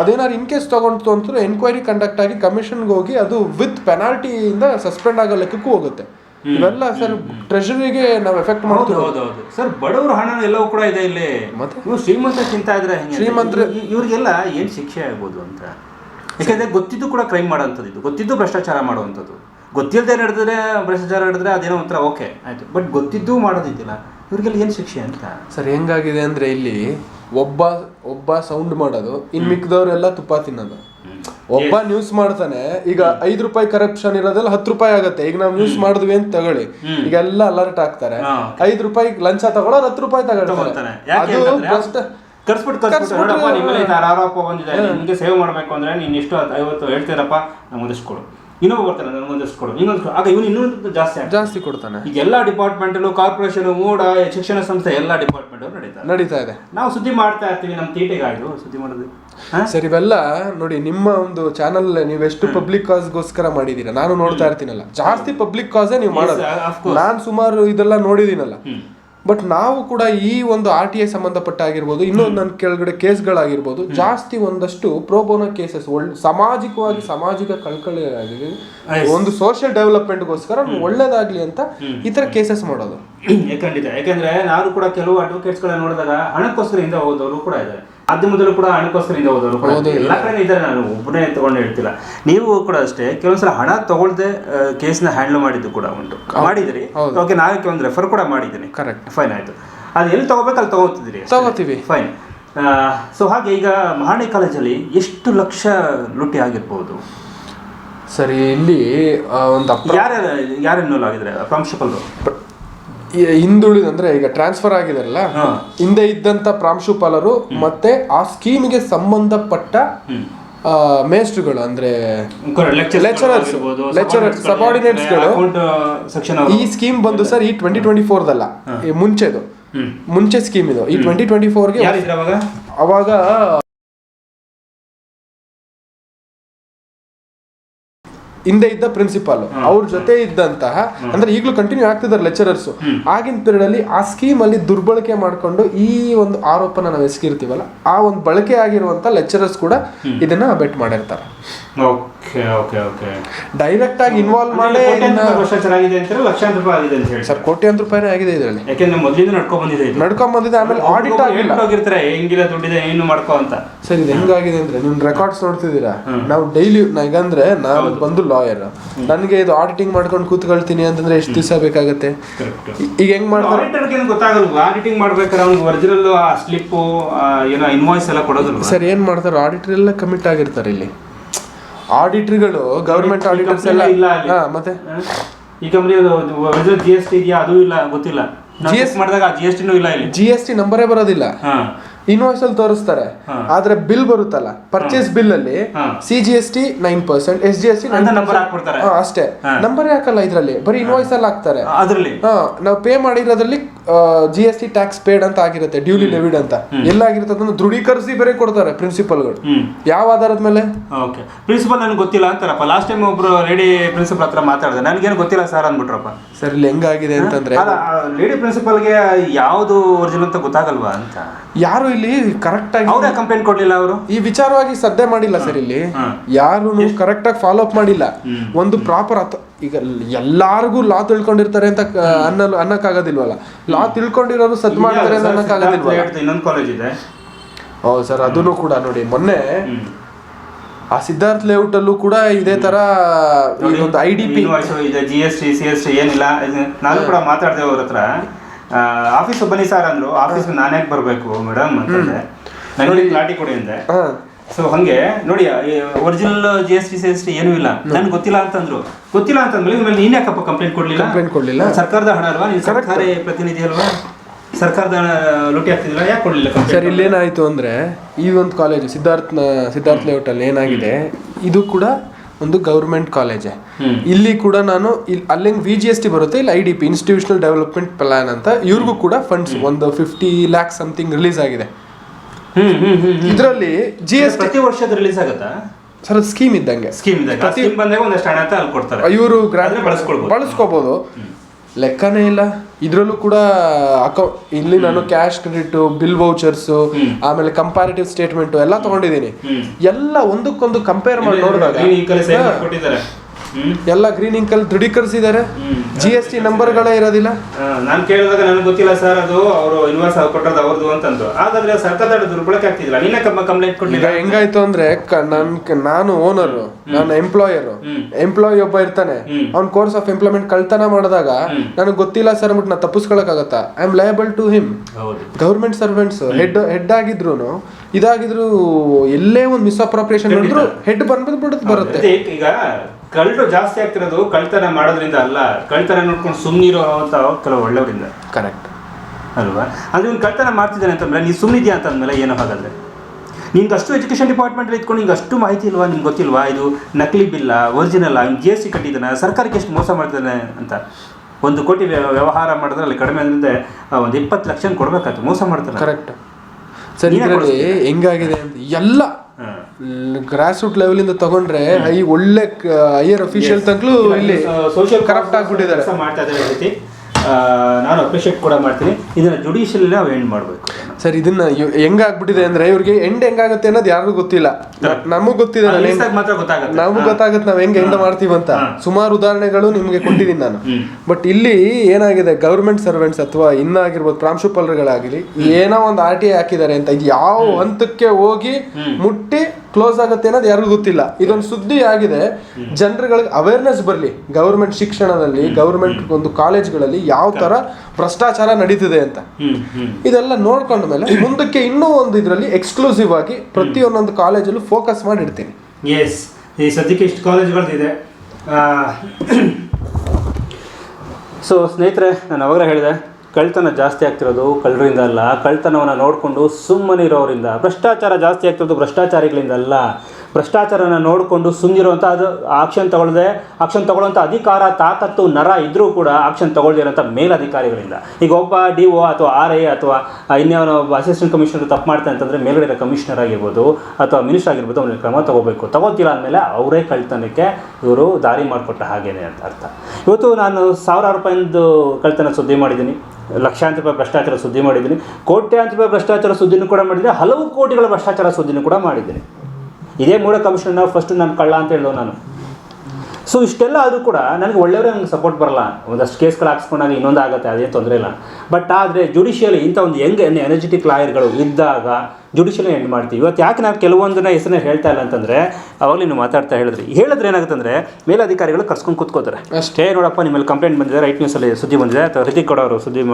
ಅದೇನಾದ್ರು ಇನ್ ಕೇಸ್ ತಗೊಂತು ಅಂತಂದ್ರೆ ಎನ್ಕ್ವೈರಿ ಕಂಡಕ್ಟ್ ಆಗಿ ಕಮಿಷನ್ಗೆ ಹೋಗಿ ಅದು ವಿತ್ ಪೆನಾಲ್ಟಿಯಿಂದ ಸಸ್ಪೆಂಡ್ ಆಗೋ ಲೆಕ್ಕಕ್ಕೂ ಹೋಗುತ್ತೆ. ಇವೆಲ್ಲ ಸರ್ ಟ್ರೆಷರಿಗೆ ನಾವು ಎಫೆಕ್ಟ್ ಹೌದು ಮಾಡ್ತೀವಿ. ಹೌದು ಹೌದು. ಸರ್ ಬಡವರ ಹಣ ಎಲ್ಲವೂ ಕೂಡ ಇದೆ ಇಲ್ಲಿ. ಮತ್ತೆ? ನೀವು ಶ್ರೀಮಂತ ತಿಂತಾ ಇದ್ರೆ ಹೆಂಗೆ? ಶ್ರೀಮಂತ್ರು- ಇವ್- ಇವ್ರಿಗೆಲ್ಲ ಏನ್ ಶಿಕ್ಷೆ ಆಗ್ಬೋದು ಅಂತ? ಯಾಕಂದ್ರೆ ಗೊತ್ತಿದ್ದು ಕೂಡ ಕ್ರೈಮ್ ಮಾಡೋಂಥದ್ದು ಇದು. ಗೊತ್ತಿದ್ದು ಭ್ರಷ್ಟಾಚಾರ ಮಾಡುವಂಥದ್ದು. ಗೊತ್ತಿಲ್ಲದೆ ನಡೆದ್ರೆ ಭ್ರಷ್ಟಾಚಾರ ನಡೆದ್ರೆ ಅದೇನೋ ಒಂಥರ ಓಕೆ ಆಯ್ತು. ಬಟ್ ಗೊತ್ತಿದ್ದು ಮಾಡೋದಿದ್ದಿಲ್ಲ. ಇವ್ರಿಗೆಲ್ಲ ಏನ್ ಶಿಕ್ಷೆ ಅಂತ? ಸರ್ ಹೆಂಗಾಗಿದೆ ಅಂದ್ರೆ ಇಲ್ಲಿ ಒಬ್ಬ ಒಬ್ಬ ಸೌಂಡ್ ಮಾಡೋದು ಇನ್ ಮಿಕ್ಕದವ್ರೆಲ್ಲ ತುಪ್ಪ ತಿನ್ನೋದು. ಒಬ್ಬ ನ್ಯೂಸ್ ಮಾಡ್ತಾನೆ ಈಗ ಐದು ರೂಪಾಯಿ ಕರಪ್ಷನ್ ಇರೋದೆಲ್ಲ ಹತ್ತು ರೂಪಾಯಿ ಆಗುತ್ತೆ. ಈಗ ನಾವು ನ್ಯೂಸ್ ಮಾಡಿದ್ವಿ ಅಂತ ತಗೊಳ್ಳಿ. ಈಗ ಎಲ್ಲ ಅಲರ್ಟ್ ಆಗ್ತಾರೆ ಐದು ರೂಪಾಯಿ ಲಂಚ ತಗೊಳ್ಳೋರು ಹತ್ತು ರೂಪಾಯಿ ತಗೊಳ್ತಾರೆ. ಅದು ಭ್ರಷ್ಟ ಕರ್ಸ್ಬಿಟ್ಟು ಆರೋಪ ಬಂದಿದೆ ನಿಮಗೆ ಸೇವ್ ಮಾಡಬೇಕು ಅಂದ್ರೆ ನೀನು ಎಷ್ಟು ಐವತ್ತು ಹೇಳ್ತೀರಪ್ಪ ನಮ್ಗೆ ಮುಗಿಸ್ಕೊಡು ಕೊಡು ಇನ್ನೊಬ್ಬ ಬರ್ತಾನೆ ನನಗೊಂದಷ್ಟು ಕೊಡು. ಇನ್ನೊಂದು ಆಗ ಇವನು ಇನ್ನೊಂದು ಜಾಸ್ತಿ ಆಗ್ತದೆ ಜಾಸ್ತಿ ಕೊಡ್ತಾನೆ. ಈಗ ಎಲ್ಲ ಡಿಪಾರ್ಟ್ಮೆಂಟಲ್ಲೂ ಕಾರ್ಪೊರೇಷನ್ ಮೂಡ ಶಿಕ್ಷಣ ಸಂಸ್ಥೆ ಎಲ್ಲ ಡಿಪಾರ್ಟ್ಮೆಂಟ್ ನಡೀತಾ ನಡೀತಾ ಇದೆ. ನಾವು ಸುದ್ದಿ ಮಾಡ್ತಾ ಇರ್ತೀವಿ ನಮ್ಮ ತೀಟೆಗಾಯ್ತು ಸುದ್ದಿ ಮಾಡೋದು. ಸರಿ ಸರ್ ಇವೆಲ್ಲ ನೋಡಿ ನಿಮ್ಮ ಒಂದು ಚಾನಲ್ ನೀವೆಷ್ಟು ಪಬ್ಲಿಕ್ ಕಾಸ್ಗೋಸ್ಕರ ಮಾಡಿದೀರಾ? ನಾನು ನೋಡ್ತಾ ಇರ್ತೀನಲ್ಲ. ಜಾಸ್ತಿ ಪಬ್ಲಿಕ್ ಕಾಸೇ ನೀವು ಮಾಡೋದು. Yes, of course. ನಾನ್ ಸುಮಾರು ಇದೆಲ್ಲ ನೋಡಿದೀನಲ್ಲ. ಹ್ಮ್. ಬಟ್ ನಾವು ಕೂಡ ಈ ಒಂದು ಆರ್ ಟಿ ಐ ಸಂಬಂಧಪಟ್ಟ ಆಗಿರ್ಬೋದು ಇನ್ನೊಂದು ನನ್ನ ಕೆಳಗಡೆ ಕೇಸ್ಗಳಾಗಿರ್ಬೋದು ಜಾಸ್ತಿ ಒಂದಷ್ಟು ಪ್ರೋಬೋನ ಕೇಸಸ್ ಒಳ್ಳೆ ಸಾಮಾಜಿಕವಾಗಿ ಸಾಮಾಜಿಕ ಕಳ್ಕಳಿ Yes. ಒಂದು ಸೋಷಿಯಲ್ ಡೆವಲಪ್ಮೆಂಟ್ಗೋಸ್ಕರ ಒಳ್ಳೇದಾಗ್ಲಿ ಅಂತ ಈ ಥರ ಕೇಸಸ್ ಮಾಡೋದು. ಖಂಡಿತ. ಯಾಕಂದ್ರೆ ನಾನು ಕೂಡ ಕೆಲವು ಅಡ್ವೊಕೇಟ್ಸ್ಗಳನ್ನ ನೋಡಿದಾಗ ಹಣಕ್ಕೋಸ್ಕರ ಹಿಂದೆ ಹೋದವರು ಕೂಡ ಇದ್ದಾರೆ. ಮಾಧ್ಯಮದಲ್ಲೂ ಕೂಡ ಹಣಕ್ಕೋಸ್ಕರ ಹಿಂದೆ ಹೋದವರು ಕೂಡ. ಎಲ್ಲ ಕಡೆ ಇದ್ದಾರೆ. ನಾನು ಒಬ್ಬನೇ ತಗೊಂಡು ಹೇಳ್ತಿಲ್ಲ. ನೀವು ಕೂಡ ಅಷ್ಟೇ ಕೆಲವೊಂದ್ಸಲ ಹಣ ತಗೊಳ್ದೆ ಕೇಸ್ನ ಹ್ಯಾಂಡಲ್ ಮಾಡಿದ್ದು ಕೂಡ ಉಂಟು. ಮಾಡಿದಿರಿ. ಓಕೆ ನಾನು ಕೆಲವೊಂದು ರೆಫರ್ ಕೂಡ ಮಾಡಿದ್ದೀನಿ. ಕರೆಕ್ಟ್ ಫೈನ್ ಆಯ್ತು. ಅದು ಎಲ್ಲಿ ತಗೋಬೇಕು ಅಲ್ಲಿ ತಗೋತಿದ್ರಿ ತಗೋತೀವಿ. ಫೈನ್ ಸೊ ಹಾಗೆ ಈಗ ಮಹಾಣಿ ಕಾಲೇಜಲ್ಲಿ ಎಷ್ಟು ಲಕ್ಷ ಲುಟ್ಟಿ ಆಗಿರ್ಬೋದು? ಸರಿ ಇಲ್ಲಿ ಒಂದು ಯಾರು ಯಾರ್ಯಾರು ಯಾರು ಇನ್ವಾಲ್ವ್ ಆಗಿದ್ದಾರೆ? ಪ್ರಾಂಶುಪಾಲರು ಹಿಂದುಳಿದ ಅಂದ್ರೆ ಈಗ ಟ್ರಾನ್ಸ್ಫರ್ ಆಗಿದಾರಲ್ಲ. ಹಿಂದೆ ಇದ್ದಂತ ಪ್ರಾಂಶುಪಾಲರು ಮತ್ತೆ ಆ ಸ್ಕೀಮ್ಗೆ ಸಂಬಂಧಪಟ್ಟ ಮೇಸ್ಟ್ರುಗಳು ಅಂದ್ರೆ ಲೆಕ್ಚರರ್ಸ್ ಲೆಕ್ಚರರ್ಸ್ ಸಬಾರ್ಡಿನೇಟ್ಸ್ಗಳು. ಈ ಸ್ಕೀಮ್ ಬಂದು ಸರ್ ಈ ಟ್ವೆಂಟಿ ಟ್ವೆಂಟಿ ಫೋರ್ ದಲ್ಲ ಮುಂಚೆದು. ಮುಂಚೆ ಸ್ಕೀಮ್ ಇದು. ಈ ಟ್ವೆಂಟಿ ಟ್ವೆಂಟಿ ಫೋರ್ಗೆ ಅವಾಗ ಹಿಂದೆ ಇದ್ದ ಪ್ರಿನ್ಸಿಪಾಲ್ ಅವ್ರ ಜೊತೆ ಇದ್ದಂತಹ ಅಂದ್ರೆ ಈಗಲೂ ಕಂಟಿನ್ಯೂ ಆಗ್ತಿದ್ದಾರೆ ಲೆಕ್ಚರರ್ಸ್ ಆಗಿನ ಪೀರಿಯಡ್ ಅಲ್ಲಿ ಆ ಸ್ಕೀಮ್ ಅಲ್ಲಿ ದುರ್ಬಳಕೆ ಮಾಡ್ಕೊಂಡು ಈ ಒಂದು ಆರೋಪನ ನಾವು ಎಸಗಿರ್ತೀವಲ್ಲ ಆ ಒಂದು ಬಳಕೆ ಆಗಿರುವಂತ ಲೆಕ್ಚರರ್ಸ್ ಕೂಡ ಇದನ್ನ ಬೆಟ್ ಮಾಡಿರ್ತಾರೆ. ಡೈರೆಕ್ಟ್ ಆಗಿ ಇನ್ವಾಲ್ವ್ ಮಾಡಿ ವರ್ಷ ಆಗಿದೆ ಅಂತಾರೆ ಲಕ್ಷಾಂತರ ರೂಪಾಯಿ ಆಗಿದೆ ಅಂತ ಹೇಳಿ. ಸರ್ ಕೋಟ್ಯಾಂತರ ರೂಪಾಯಿ ಆಗಿದೆ ಇದರಲ್ಲಿ. ಯಾಕೆಂದ್ರೆ ಮೊದಲಿಂದ ನಡ್ಕೊಂಡ್ ಬಂದಿದೆ ನಡ್ಕೊಂಡ್ ಬಂದಿದೆ ಆಮೇಲೆ ಆಡಿಟ್ ಆಗಿಲ್ಲ. ಹೋಗಿರ್ತಾರೆ ಹೆಂಗಿಲ್ಲ ದುಡ್ಡಿದೆ ಏನು ಮಾಡ್ಕೋ ಅಂತ. ಸರ್ ಇದು ಹೆಂಗಾಗಿದೆ ಅಂದ್ರೆ ನಿಮ್ ರೆಕಾರ್ಡ್ಸ್ ನೋಡ್ತಿದ್ದೀರಾ? ನಾವು ಡೈಲಿ ಈಗಂದ್ರೆ ನಾನು ಬಂದು ಲಾಯರ್ ನನಗೆ ಇದು ಆಡಿಟಿಂಗ್ ಮಾಡ್ಕೊಂಡು ಕೂತ್ಕೊಳ್ತೀನಿ ಅಂತಂದ್ರೆ ಎಷ್ಟು ದಿವಸ ಬೇಕಾಗುತ್ತೆ? ಈಗ ಹೆಂಗ್ ಮಾಡ್ತಾರೆ? ಗೊತ್ತಾಗಲ್ಲ ಆಡಿಟಿಂಗ್ ಮಾಡ್ಬೇಕಾದ್ರೆ ಅವ್ನಿಗೆ ಒರಿಜಿನಲ್ ಆ ಸ್ಲಿಪ್ಪು ಏನೋ ಇನ್ವಾಯ್ಸ್ ಎಲ್ಲ ಕೊಡೋದಿಲ್ಲ ಸರ್ ಏನ್ ಮಾಡ್ತಾರೆ? ಆಡಿಟರ್ ಎಲ್ಲ ಕಮಿಟ್ ಆಗಿರ್ತಾರೆ ಇಲ್ಲಿ. ಆಡಿಟರ್ಗಳು ಗವರ್ಮೆಂಟ್ ಆಡಿಟರ್ಸ್ ಎಲ್ಲ ಇಲ್ಲ ಅಲ್ಲಿ. ಹಾ ಮತ್ತೆ? ಈ ಕಂಪ್ನಿ ಜಿ ಎಸ್ ಟಿ ಇದೆಯಾ ಅದು ಇಲ್ಲ ಗೊತ್ತಿಲ್ಲ. ಜಿ ಎಸ್ ಮಾಡಿದಾಗ ಜಿ ಎಸ್ ಟಿನೂ ಇಲ್ಲ ಇಲ್ಲಿ. ಜಿ ಎಸ್ ಟಿ ನಂಬರೇ ಬರೋದಿಲ್ಲ. ಹಾ. ಇನ್ವಾಯ್ಸ್ ಅಲ್ಲಿ ತೋರಿಸ್ತಾರೆ ಆದ್ರೆ ಬಿಲ್ ಬರುತ್ತಲ್ಲ. ಪರ್ಚೇಸ್ ಬಿಲ್ ಅಲ್ಲಿ. C G S T nine percent S G S T ಅಂತ ನಂಬರ್ ಹಾಕ್ಬಿಡ್ತಾರೆ. ಅಷ್ಟೇ. ನಂಬರ್ ಹಾಕಲ್ಲ ಇದ್ರಲ್ಲಿ. ಬರೀ ಇನ್ವಾಯ್ಸ್ ಅಲ್ಲಿ ಹಾಕ್ತಾರೆ. ನಾವು pay ಮಾಡಿರೋದ್ರಲ್ಲಿ G S T tax paid ಅಂತ ಆಗಿರುತ್ತೆ ಡ್ಯೂಲಿ ಲೆವಿಡ್ ಅಂತ. ಎಲ್ಲ ಆಗಿರುತ್ತೆ ಅದನ್ನು ದೃಢೀಕರಿಸಿ ಬೇರೆ ಕೊಡ್ತಾರೆ ಪ್ರಿನ್ಸಿಪಲ್ಗಳು ಗಳು ಯಾವ ಆಧಾರದ ಮೇಲೆ? ಓಕೆ ಪ್ರಿನ್ಸಿಪಲ್ ನನಗೆ ಗೊತ್ತಿಲ್ಲ ಅಂತಾರಪ್ಪ. ಲಾಸ್ಟ್ ಟೈಮ್ ಒಬ್ರು ರೆಡಿ ಪ್ರಿನ್ಸಿಪಲ್ ಹತ್ರ ಮಾತಾಡಿದೆ. ನನಗೇನು ಗೊತ್ತಿಲ್ಲ ಸರ್ ಅಂದ್ಬಿಟ್ರಪ್ಪ. ಸರ್ ಇಲ್ಲಿ ಹೆಂಗಾಗಿದೆ ಅಂತಂದ್ರೆ ಅಲ್ಲ ಲೇಡಿ ಪ್ರಿನ್ಸಿಪಲ್ಗೆ ಯಾವುದು ಒರಿಜಿನಲ್ ಅಂತ ಗೊತ್ತಾಗಲ್ವಾ ಅಂತ? ಯಾರು ಇಲ್ಲಿ ಕರೆಕ್ಟ್ ಆಗಿ ಅವ್ರೇ ಕಂಪ್ಲೇಂಟ್ ಕೊಡ್ಲಿಲ್ಲ ಅವರು? ಈ ವಿಚಾರವಾಗಿ ಸದ್ದೆ ಮಾಡಿಲ್ಲ ಸರ್ ಇಲ್ಲಿ. ಯಾರು ಕರೆಕ್ಟ್ ಆಗಿ ಫಾಲೋ ಅಪ್ ಮಾಡಿಲ್ಲ. ಒಂದು ಪ್ರಾಪರ್ ಈಗ ಎಲ್ಲಾರ್ಗೂ ಲಾ ತಿಳ್ಕೊಂಡಿರ್ತಾರೆ ಅಂತ ಅನ್ನಲು ಅನ್ನಕ್ಕಾಗೋದಿಲ್ವಲ್ಲ? ಲಾ ತಿಳ್ಕೊಂಡಿರೋರು ಸದ್ ಮಾಡ್ತಾರೆ ಅಂತ ಅನ್ನಕ್ಕಾಗೋದಿಲ್ವಲ್ಲ? ಇನ್ನೊಂದು ಕಾಲೇಜ್ ಇದೆ. ಹೌದು ಸರ್ ಅದನ್ನು ಕೂಡ ನೋಡಿ ಮೊನ್ನೆ. ಆ ಸಿದ್ಧಾರ್ಥ ಲೇಔಟ್ ಅಲ್ಲೂ ಕೂಡ ಇದೇ ತರ ಐ ಡಿ ಪಿ ಇದೆ G S T C S T ಏನಿಲ್ಲ ಇದು ನಾನು ಕೂಡ ಮಾತಾಡ್ದೆ ಅವ್ರ ಹತ್ರ ಆಫೀಸ್ ಬನ್ನಿ ಸರ್ ಅಂದ್ರು ಆಫೀಸ್ ನಾನೇ ಬರ್ಬೇಕು ಮೇಡಮ್ ಅಂತಂದೆ ನನಗೆ ಲಾಟಿ ಕೊಡಿ ಅಂದೆ. ಸೊ ಹಂಗೆ ನೋಡಿ original G S T C S T ಏನೂ ಇಲ್ಲ. ನನ್ಗೆ ಗೊತ್ತಿಲ್ಲ ಅಂತಂದ್ರು ಗೊತ್ತಿಲ್ಲ ಅಂತಂದ್ಮೇಲೆ ಇನ್ಮೇಲೆ ನೀನ್ ಯಾಕಪ್ಪ ಕಂಪ್ಲೇಂಟ್ ಕೊಡ್ಲಿಲ್ಲ? ಕಂಪ್ಲೇಂಟ್ ಕೊಡ್ಲಿಲ್ಲ? ಸರ್ಕಾರದ ಹಣ ಅಲ್ವಾ? ನೀವು ಸರ್ಕಾರಿ ಪ್ರತಿನಿಧಿ ಅಲ್ವಾ? ಸರ್ಕಾರದ ಲೂಟಿ ಆಗ್ತಿದಿಲ್ಲ ಯಾಕೆ ಕೊಡಲಿಲ್ಲ ಸರ್ ಇಲ್ಲಿ ಏನಾಯ್ತು ಅಂದ್ರೆ ಈ ಒಂದು ಕಾಲೇಜು ಸಿದ್ಧಾರ್ಥ ಸಿದ್ಧಾರ್ಥ್ ಲೇಔಟ್ ಅಲ್ಲಿ ಏನಾಗಿದೆ? ಇದು ಕೂಡ ಒಂದು ಗೌರ್ಮೆಂಟ್ ಕಾಲೇಜೇ ಇಲ್ಲಿ ಕೂಡ ನಾನು ಇಲ್ಲಿ ಅಲ್ಲಿಂದ ವಿ ಜಿ ಎಸ್ ಟಿ ಬರುತ್ತೆ ಇಲ್ಲಿ I D P institutional development plan ಅಂತ. ಇವ್ರಿಗೂ ಕೂಡ ಫಂಡ್ಸ್ ಒಂದು ಫಿಫ್ಟಿ ಲ್ಯಾಕ್ ಸಮಥಿಂಗ್ ರಿಲೀಸ್ ಆಗಿದೆ. ಇದರಲ್ಲಿ ಜಿ ಎಸ್ ಪ್ರತಿ ವರ್ಷದ ರಿಲೀಸ್ ಆಗುತ್ತಾ? ಸರ್ ಸ್ಕೀಮ್ ಇದ್ದಂಗೆ. ಸ್ಕೀಮ್ ಇದೆ ಸ್ಕೀಮ್ ಬಂದಾಗ ಒಂದಷ್ಟು ಹಣ ಅಂತ ಅಲ್ಲಿ ಕೊಡ್ತಾರೆ. ಇವರು ಗ್ರಾಂಡ್ ಬಳಸ್ಕೊಳ್ಬೋದು. ಬಳಸ್ಕೋಬೋದು. ಲೆಕ್ಕನೇ ಇಲ್ಲ. ಇದ್ರಲ್ಲೂ ಕೂಡ ಅಕೌ ಇಲ್ಲಿ ನಾನು ಕ್ಯಾಶ್ ಕ್ರೆಡಿಟ್ ಬಿಲ್ ವೌಚರ್ಸ್ ಆಮೇಲೆ ಕಂಪಾರಿಟಿವ್ ಸ್ಟೇಟ್ಮೆಂಟ್ ಎಲ್ಲ ತಗೊಂಡಿದ್ದೀನಿ. ಎಲ್ಲ ಒಂದಕ್ಕೊಂದು ಕಂಪೇರ್ ಮಾಡಿ ನೋಡಿದಾಗ ಎಲ್ಲ ಗ್ರೀನ್ ಇಂಕ್ ಅಲ್ಲಿ ದೃಢೀಕರಿಸಿದ್ದಾರೆ. ಜಿ ಎಸ್ ಟಿ ನಂಬರ್ಗಳೇ ಇರೋದಿಲ್ಲ. ನಾನು ಕೇಳಿದಾಗ ನನಗೆ ಗೊತ್ತಿಲ್ಲ ಸರ್ ಅದು ಅವರು ಇನ್ವಾಯ್ಸ್ ಕೊಟ್ಟದ್ದು ಅವ್ರದ್ದು ಅಂತಂದು ಆದ್ರೆ ಸರ್ಕಾರದ ದುರ್ಬಳಕೆ ಆಗ್ತಿದಿಲ್ಲ ನಿನ್ನೆ ಕಂಪ್ಲೇಂಟ್ ಕೊಟ್ಟಿಲ್ಲ ಹೆಂಗಾಯ್ತು ಅಂದ್ರೆ ನನ್ ನಾನು ಓನರ್ ನಾನು ಎಂಪ್ಲಾಯರ್. ಎಂಪ್ಲಾಯಿ ಒಬ್ಬ ಇರ್ತಾನೆ. ಅವ್ನ ಕೋರ್ಸ್ ಆಫ್ ಎಂಪ್ಲಾಯ್ಮೆಂಟ್ ಕಳ್ತನ ಮಾಡಿದಾಗ ನನಗೆ ಗೊತ್ತಿಲ್ಲ ಸರ್ ಅಂದ್ಬಿಟ್ಟು ನಾ ತಪ್ಪಿಸ್ಕೊಳಕ್ಕಾಗತ್ತಾ? I am liable to him government servants head head ಆಗಿದ್ರು ಇದಾಗಿದ್ರು ಎಲ್ಲೇ ಒಂದು ಮಿಸ್ಅಪ್ರಾಪ್ರಿಯೇಷನ್ ಮಾಡಿದ್ರು ಹೆಡ್ ಬಂದ್ಬಿಟ್ಟು ಬರುತ್ತೆ. ಈಗ ಕಳ್ಳು ಜಾಸ್ತಿ ಆಗ್ತಿರೋದು ಕಳ್ತನ ಮಾಡೋದ್ರಿಂದ ಅಲ್ಲ. ಕಳ್ತನ ನೋಡ್ಕೊಂಡು ಸುಮ್ಮನಿರೋ ಅಂತ ಕೆಲವು ಒಳ್ಳೆಯವರಿಂದ. ಕರೆಕ್ಟ್ ಅಲ್ವಾ? ಅಂದ್ರೆ ಇವ್ನು ಕಳ್ತನ ಮಾಡ್ತಿದ್ದಾನೆ ಅಂತಂದ್ರೆ ನೀನು ಸುಮ್ಮನಿದ್ಯಾ ಅಂತಂದ್ಮೇಲೆ ಏನೋ ಹಾಗಾದ್ರೆ. ನಿಮ್ಗೆ ಅಷ್ಟು ಎಜುಕೇಷನ್ ಡಿಪಾರ್ಟ್ಮೆಂಟ್ ಇಟ್ಕೊಂಡು ನಿಂಗೆ ಅಷ್ಟು ಮಾಹಿತಿ ಇಲ್ವಾ? ನಿಮ್ಗೆ ಗೊತ್ತಿಲ್ವಾ? ಇದು ನಕಲಿ ಬಿಲ್ಲ ಒರಿಜಿನಲ್ ಹಿಂಗೆ ಜಿ ಎಸ್ ಸಿ ಕಟ್ಟಿದ್ದಾನೆ ಸರ್ಕಾರಕ್ಕೆ ಎಷ್ಟು ಮೋಸ ಮಾಡ್ತಾನೆ ಅಂತ. ಒಂದು ಕೋಟಿ ವ್ಯವಹಾರ ಮಾಡಿದ್ರೆ ಅಲ್ಲಿ ಕಡಿಮೆ ಅಂದ್ರೆ ಒಂದು ಇಪ್ಪತ್ತು ಲಕ್ಷ ಕೊಡ್ಬೇಕಾಯ್ತು ಮೋಸ ಮಾಡ್ತಾನೆ. ಕರೆಕ್ಟ್ ಸರಿ ಹೆಂಗಾಗಿದೆ ಅಂತ ಎಲ್ಲ. ಗ್ರಾಸ್ ರೂಟ್ ಲೆವೆಲ್ ಇಂದ ತಗೊಂಡ್ರೆ ಈ ಒಳ್ಳೆ ಹೈಯರ್ ಅಫಿಷಿಯಲ್ ತಗ್ಲೂ ಇಲ್ಲಿ ಸೋಷಿಯಲ್ ಕರಪ್ಟ್ ಆಗ್ಬಿಟ್ಟಿದ್ದಾರೆ. ಮಾಡ್ತಾ ಇದ್ದಾರೆ ರೀತಿ. ನಾನು ಅಪ್ರಿಷಿಯೇಟ್ ಕೂಡ ಮಾಡ್ತೀನಿ. ಇದನ್ನ ಜುಡಿಷಿಯಲ್ ನಾವು ಎಂಡ್ ಮಾಡಬೇಕು. ಸರ್ ಇದನ್ನ ಹೆಂಗಾಗ್ಬಿಟ್ಟಿದೆ ಅಂದ್ರೆ ಇವ್ರಿಗೆ ಎಂಡ್ ಹೆಂಗಾಗುತ್ತೆ ಅನ್ನೋದು ಯಾರಿಗೂ ಗೊತ್ತಿಲ್ಲ. ನಮಗ್ ಗೊತ್ತಿದೆ ನಮಗ್ ಗೊತ್ತಾಗತ್ತೆ ನಾವ್ ಹೆಂಗ್ ಎಂಡ್ ಮಾಡ್ತೀವಿ ಅಂತ ಸುಮಾರು ಉದಾಹರಣೆಗಳು ನಿಮ್ಗೆ ಕೊಟ್ಟಿದ್ದೀನಿ ನಾನು. ಬಟ್ ಇಲ್ಲಿ ಏನಾಗಿದೆ ಗೌರ್ಮೆಂಟ್ ಸರ್ವೆಂಟ್ಸ್ ಅಥವಾ ಇನ್ನಾಗಿರ್ಬೋದು ಪ್ರಾಂಶುಪಾಲರುಗಳಾಗಲಿ ಏನೋ ಒಂದು ಆರ್ ಟಿ ಐ ಹಾಕಿದ್ದಾರೆ ಅಂತ ಇದು ಯಾವ ಹಂತಕ್ಕೆ ಹೋಗಿ ಮುಟ್ಟಿ ಕ್ಲೋಸ್ ಆಗುತ್ತೆ ಅನ್ನೋದು ಯಾರಿಗೂ ಗೊತ್ತಿಲ್ಲ. ಇದೊಂದು ಸುದ್ದಿ ಆಗಿದೆ ಜನರುಗಳಿಗೆ ಅವೇರ್ನೆಸ್ ಬರಲಿ. ಗೌರ್ಮೆಂಟ್ ಶಿಕ್ಷಣದಲ್ಲಿ ಗೌರ್ಮೆಂಟ್ ಒಂದು ಕಾಲೇಜ್ಗಳಲ್ಲಿ ಯಾವ ತರ ಭ್ರಷ್ಟಾಚಾರ ನಡೀತಿದೆ ಅಂತ. ಇದೆಲ್ಲ ನೋಡ್ಕೊಂಡ ಮೇಲೆ ಮುಂದಕ್ಕೆ ಇನ್ನೂ ಒಂದು ಇದರಲ್ಲಿ ಎಕ್ಸ್ಕ್ಲೂಸಿವ್ ಆಗಿ ಪ್ರತಿಯೊಂದೊಂದು ಕಾಲೇಜಲ್ಲೂ ಫೋಕಸ್ ಮಾಡಿ ಇಡ್ತೀನಿ ಎಸ್ ಈ ಸದ್ಯಕ್ಕೆ ಇಷ್ಟು ಕಾಲೇಜ್ಗಳದ್ದಿದೆ ಸೊ ಸ್ನೇಹಿತರೆ ನಾನು ಅವಾಗ ಹೇಳಿದೆ ಕಳ್ತನ ಜಾಸ್ತಿ ಆಗ್ತಿರೋದು ಕಳ್ಳರಿಂದ ಅಲ್ಲ. ಕಳ್ತನವನ್ನು ನೋಡಿಕೊಂಡು ಸುಮ್ಮನೆ ಇರೋರಿಂದ ಭ್ರಷ್ಟಾಚಾರ ಜಾಸ್ತಿ ಆಗ್ತಿರೋದು ಭ್ರಷ್ಟಾಚಾರಿಗಳಿಂದ ಅಲ್ಲ. ಭ್ರಷ್ಟಾಚಾರನ ನೋಡಿಕೊಂಡು ಸುಮ್ಮನಿರುವಂಥ ಅದು ಆಕ್ಷನ್ ತಗೊಳ್ಳದೆ ಆಕ್ಷನ್ ತಗೊಳ್ಳೋಂಥ ಅಧಿಕಾರ, ತಾಕತ್ತು, ನರ ಇದ್ದರೂ ಕೂಡ ಆಕ್ಷನ್ ತಗೊಳ್ದಿರೋಂಥ ಮೇಲಧಿಕಾರಿಗಳಿಂದ. ಈಗ ಒಬ್ಬ ಡಿ ಒ ಅಥವಾ ಆರ್ ಐ ಅಥವಾ ಇನ್ಯಾವನೋ ಒಬ್ಬ ಅಸಿಸ್ಟೆಂಟ್ ಕಮಿಷನರ್ ತಪ್ಪು ಮಾಡ್ತಾನೆ ಅಂತಂದರೆ ಮೇಲ್ಗಡೆ ಕಮಿಷನರ್ ಆಗಿರ್ಬೋದು ಅಥವಾ ಮಿನಿಸ್ಟರ್ ಆಗಿರ್ಬೋದು ಅವ್ರಿಗೆ ಕ್ರಮ ತಗೋಬೇಕು. ತಗೋತಿಲ್ಲ ಅಂದಮೇಲೆ ಅವರೇ ಕಳ್ತನಕ್ಕೆ ಇವರು ದಾರಿ ಮಾಡಿಕೊಟ್ಟ ಹಾಗೇನೆ ಅಂತ ಅರ್ಥ. ಇವತ್ತು ನಾನು ಸಾವಿರಾರು ರೂಪಾಯಿಂದು ಕಳ್ತನ ಸುದ್ದಿ ಮಾಡಿದ್ದೀನಿ. ಲಕ್ಷಾಂತರ ರೂಪಾಯಿ ಭ್ರಷ್ಟಾಚಾರ ಸುದ್ದಿ ಮಾಡಿದ್ದೀನಿ. ಕೋಟ್ಯಾಂತರ ರೂಪಾಯಿ ಭ್ರಷ್ಟಾಚಾರ ಸುದ್ದಿನೂ ಕೂಡ ಮಾಡಿದ್ದೀನಿ. ಹಲವು ಕೋಟಿಗಳ ಭ್ರಷ್ಟಾಚಾರ ಸುದ್ದಿನೂ ಕೂಡ ಮಾಡಿದ್ದೀನಿ. ಇದೇ ಮೂಢ ಕಮಿಷನ್ ಫಸ್ಟ್ ನಾನು ಕಳ್ಳ ಅಂತ ಹೇಳೋ ನಾನು. ಸೊ ಇಷ್ಟೆಲ್ಲ ಆದರೂ ಕೂಡ ನನಗೆ ಒಳ್ಳೆಯವರೇ ನನಗೆ ಸಪೋರ್ಟ್ ಬರಲ್ಲ. ಒಂದಷ್ಟು ಕೇಸ್ಗಳು ಹಾಕ್ಸ್ಕೊಂಡಾಗ ಇನ್ನೊಂದು ಆಗುತ್ತೆ ಅದೇನು ತೊಂದರೆ ಇಲ್ಲ. ಬಟ್ ಆದರೆ ಜುಡಿಷಿಯಲಿ ಇಂಥ ಒಂದು ಯಂಗ್ ಎನರ್ಜೆಟಿಕ್ ಲಾಯರ್ಗಳು ಇದ್ದಾಗ ಜುಡಿಷಿಯಲ್ ಎಂಡ್ ಮಾಡ್ತೀವಿ? ಇವತ್ತು ಯಾಕೆ ನಾನು ಕೆಲವೊಂದನ್ನ ಹೆಸರನ್ನ ಹೇಳ್ತಾ ಇಲ್ಲ ಅಂತಂದರೆ ಅವಾಗಲೇ ನೀವು ಮಾತಾಡ್ತಾ ಹೇಳಿದ್ರಿ. ಹೇಳಿದ್ರೆ ಏನಾಗುತ್ತೆ ಅಂದರೆ ಮೇಲಧಿಕಾರಿಗಳು ಕರ್ಸ್ಕೊಂಡು ಕೂತ್ಕೋತಾರೆ. ಅಷ್ಟೇ. ನೋಡಪ್ಪ ನಿಮ್ಮಲ್ಲಿ ಕಂಪ್ಲೇಂಟ್ ಬಂದಿದೆ ರೈಟ್ ನ್ಯೂಸಲ್ಲಿ ಸುದ್ದಿ ಬಂದಿದೆ ಅಥವಾ ಹೃತಿಕ್ ಕೊಡೋರು ಸುದ್ದಿ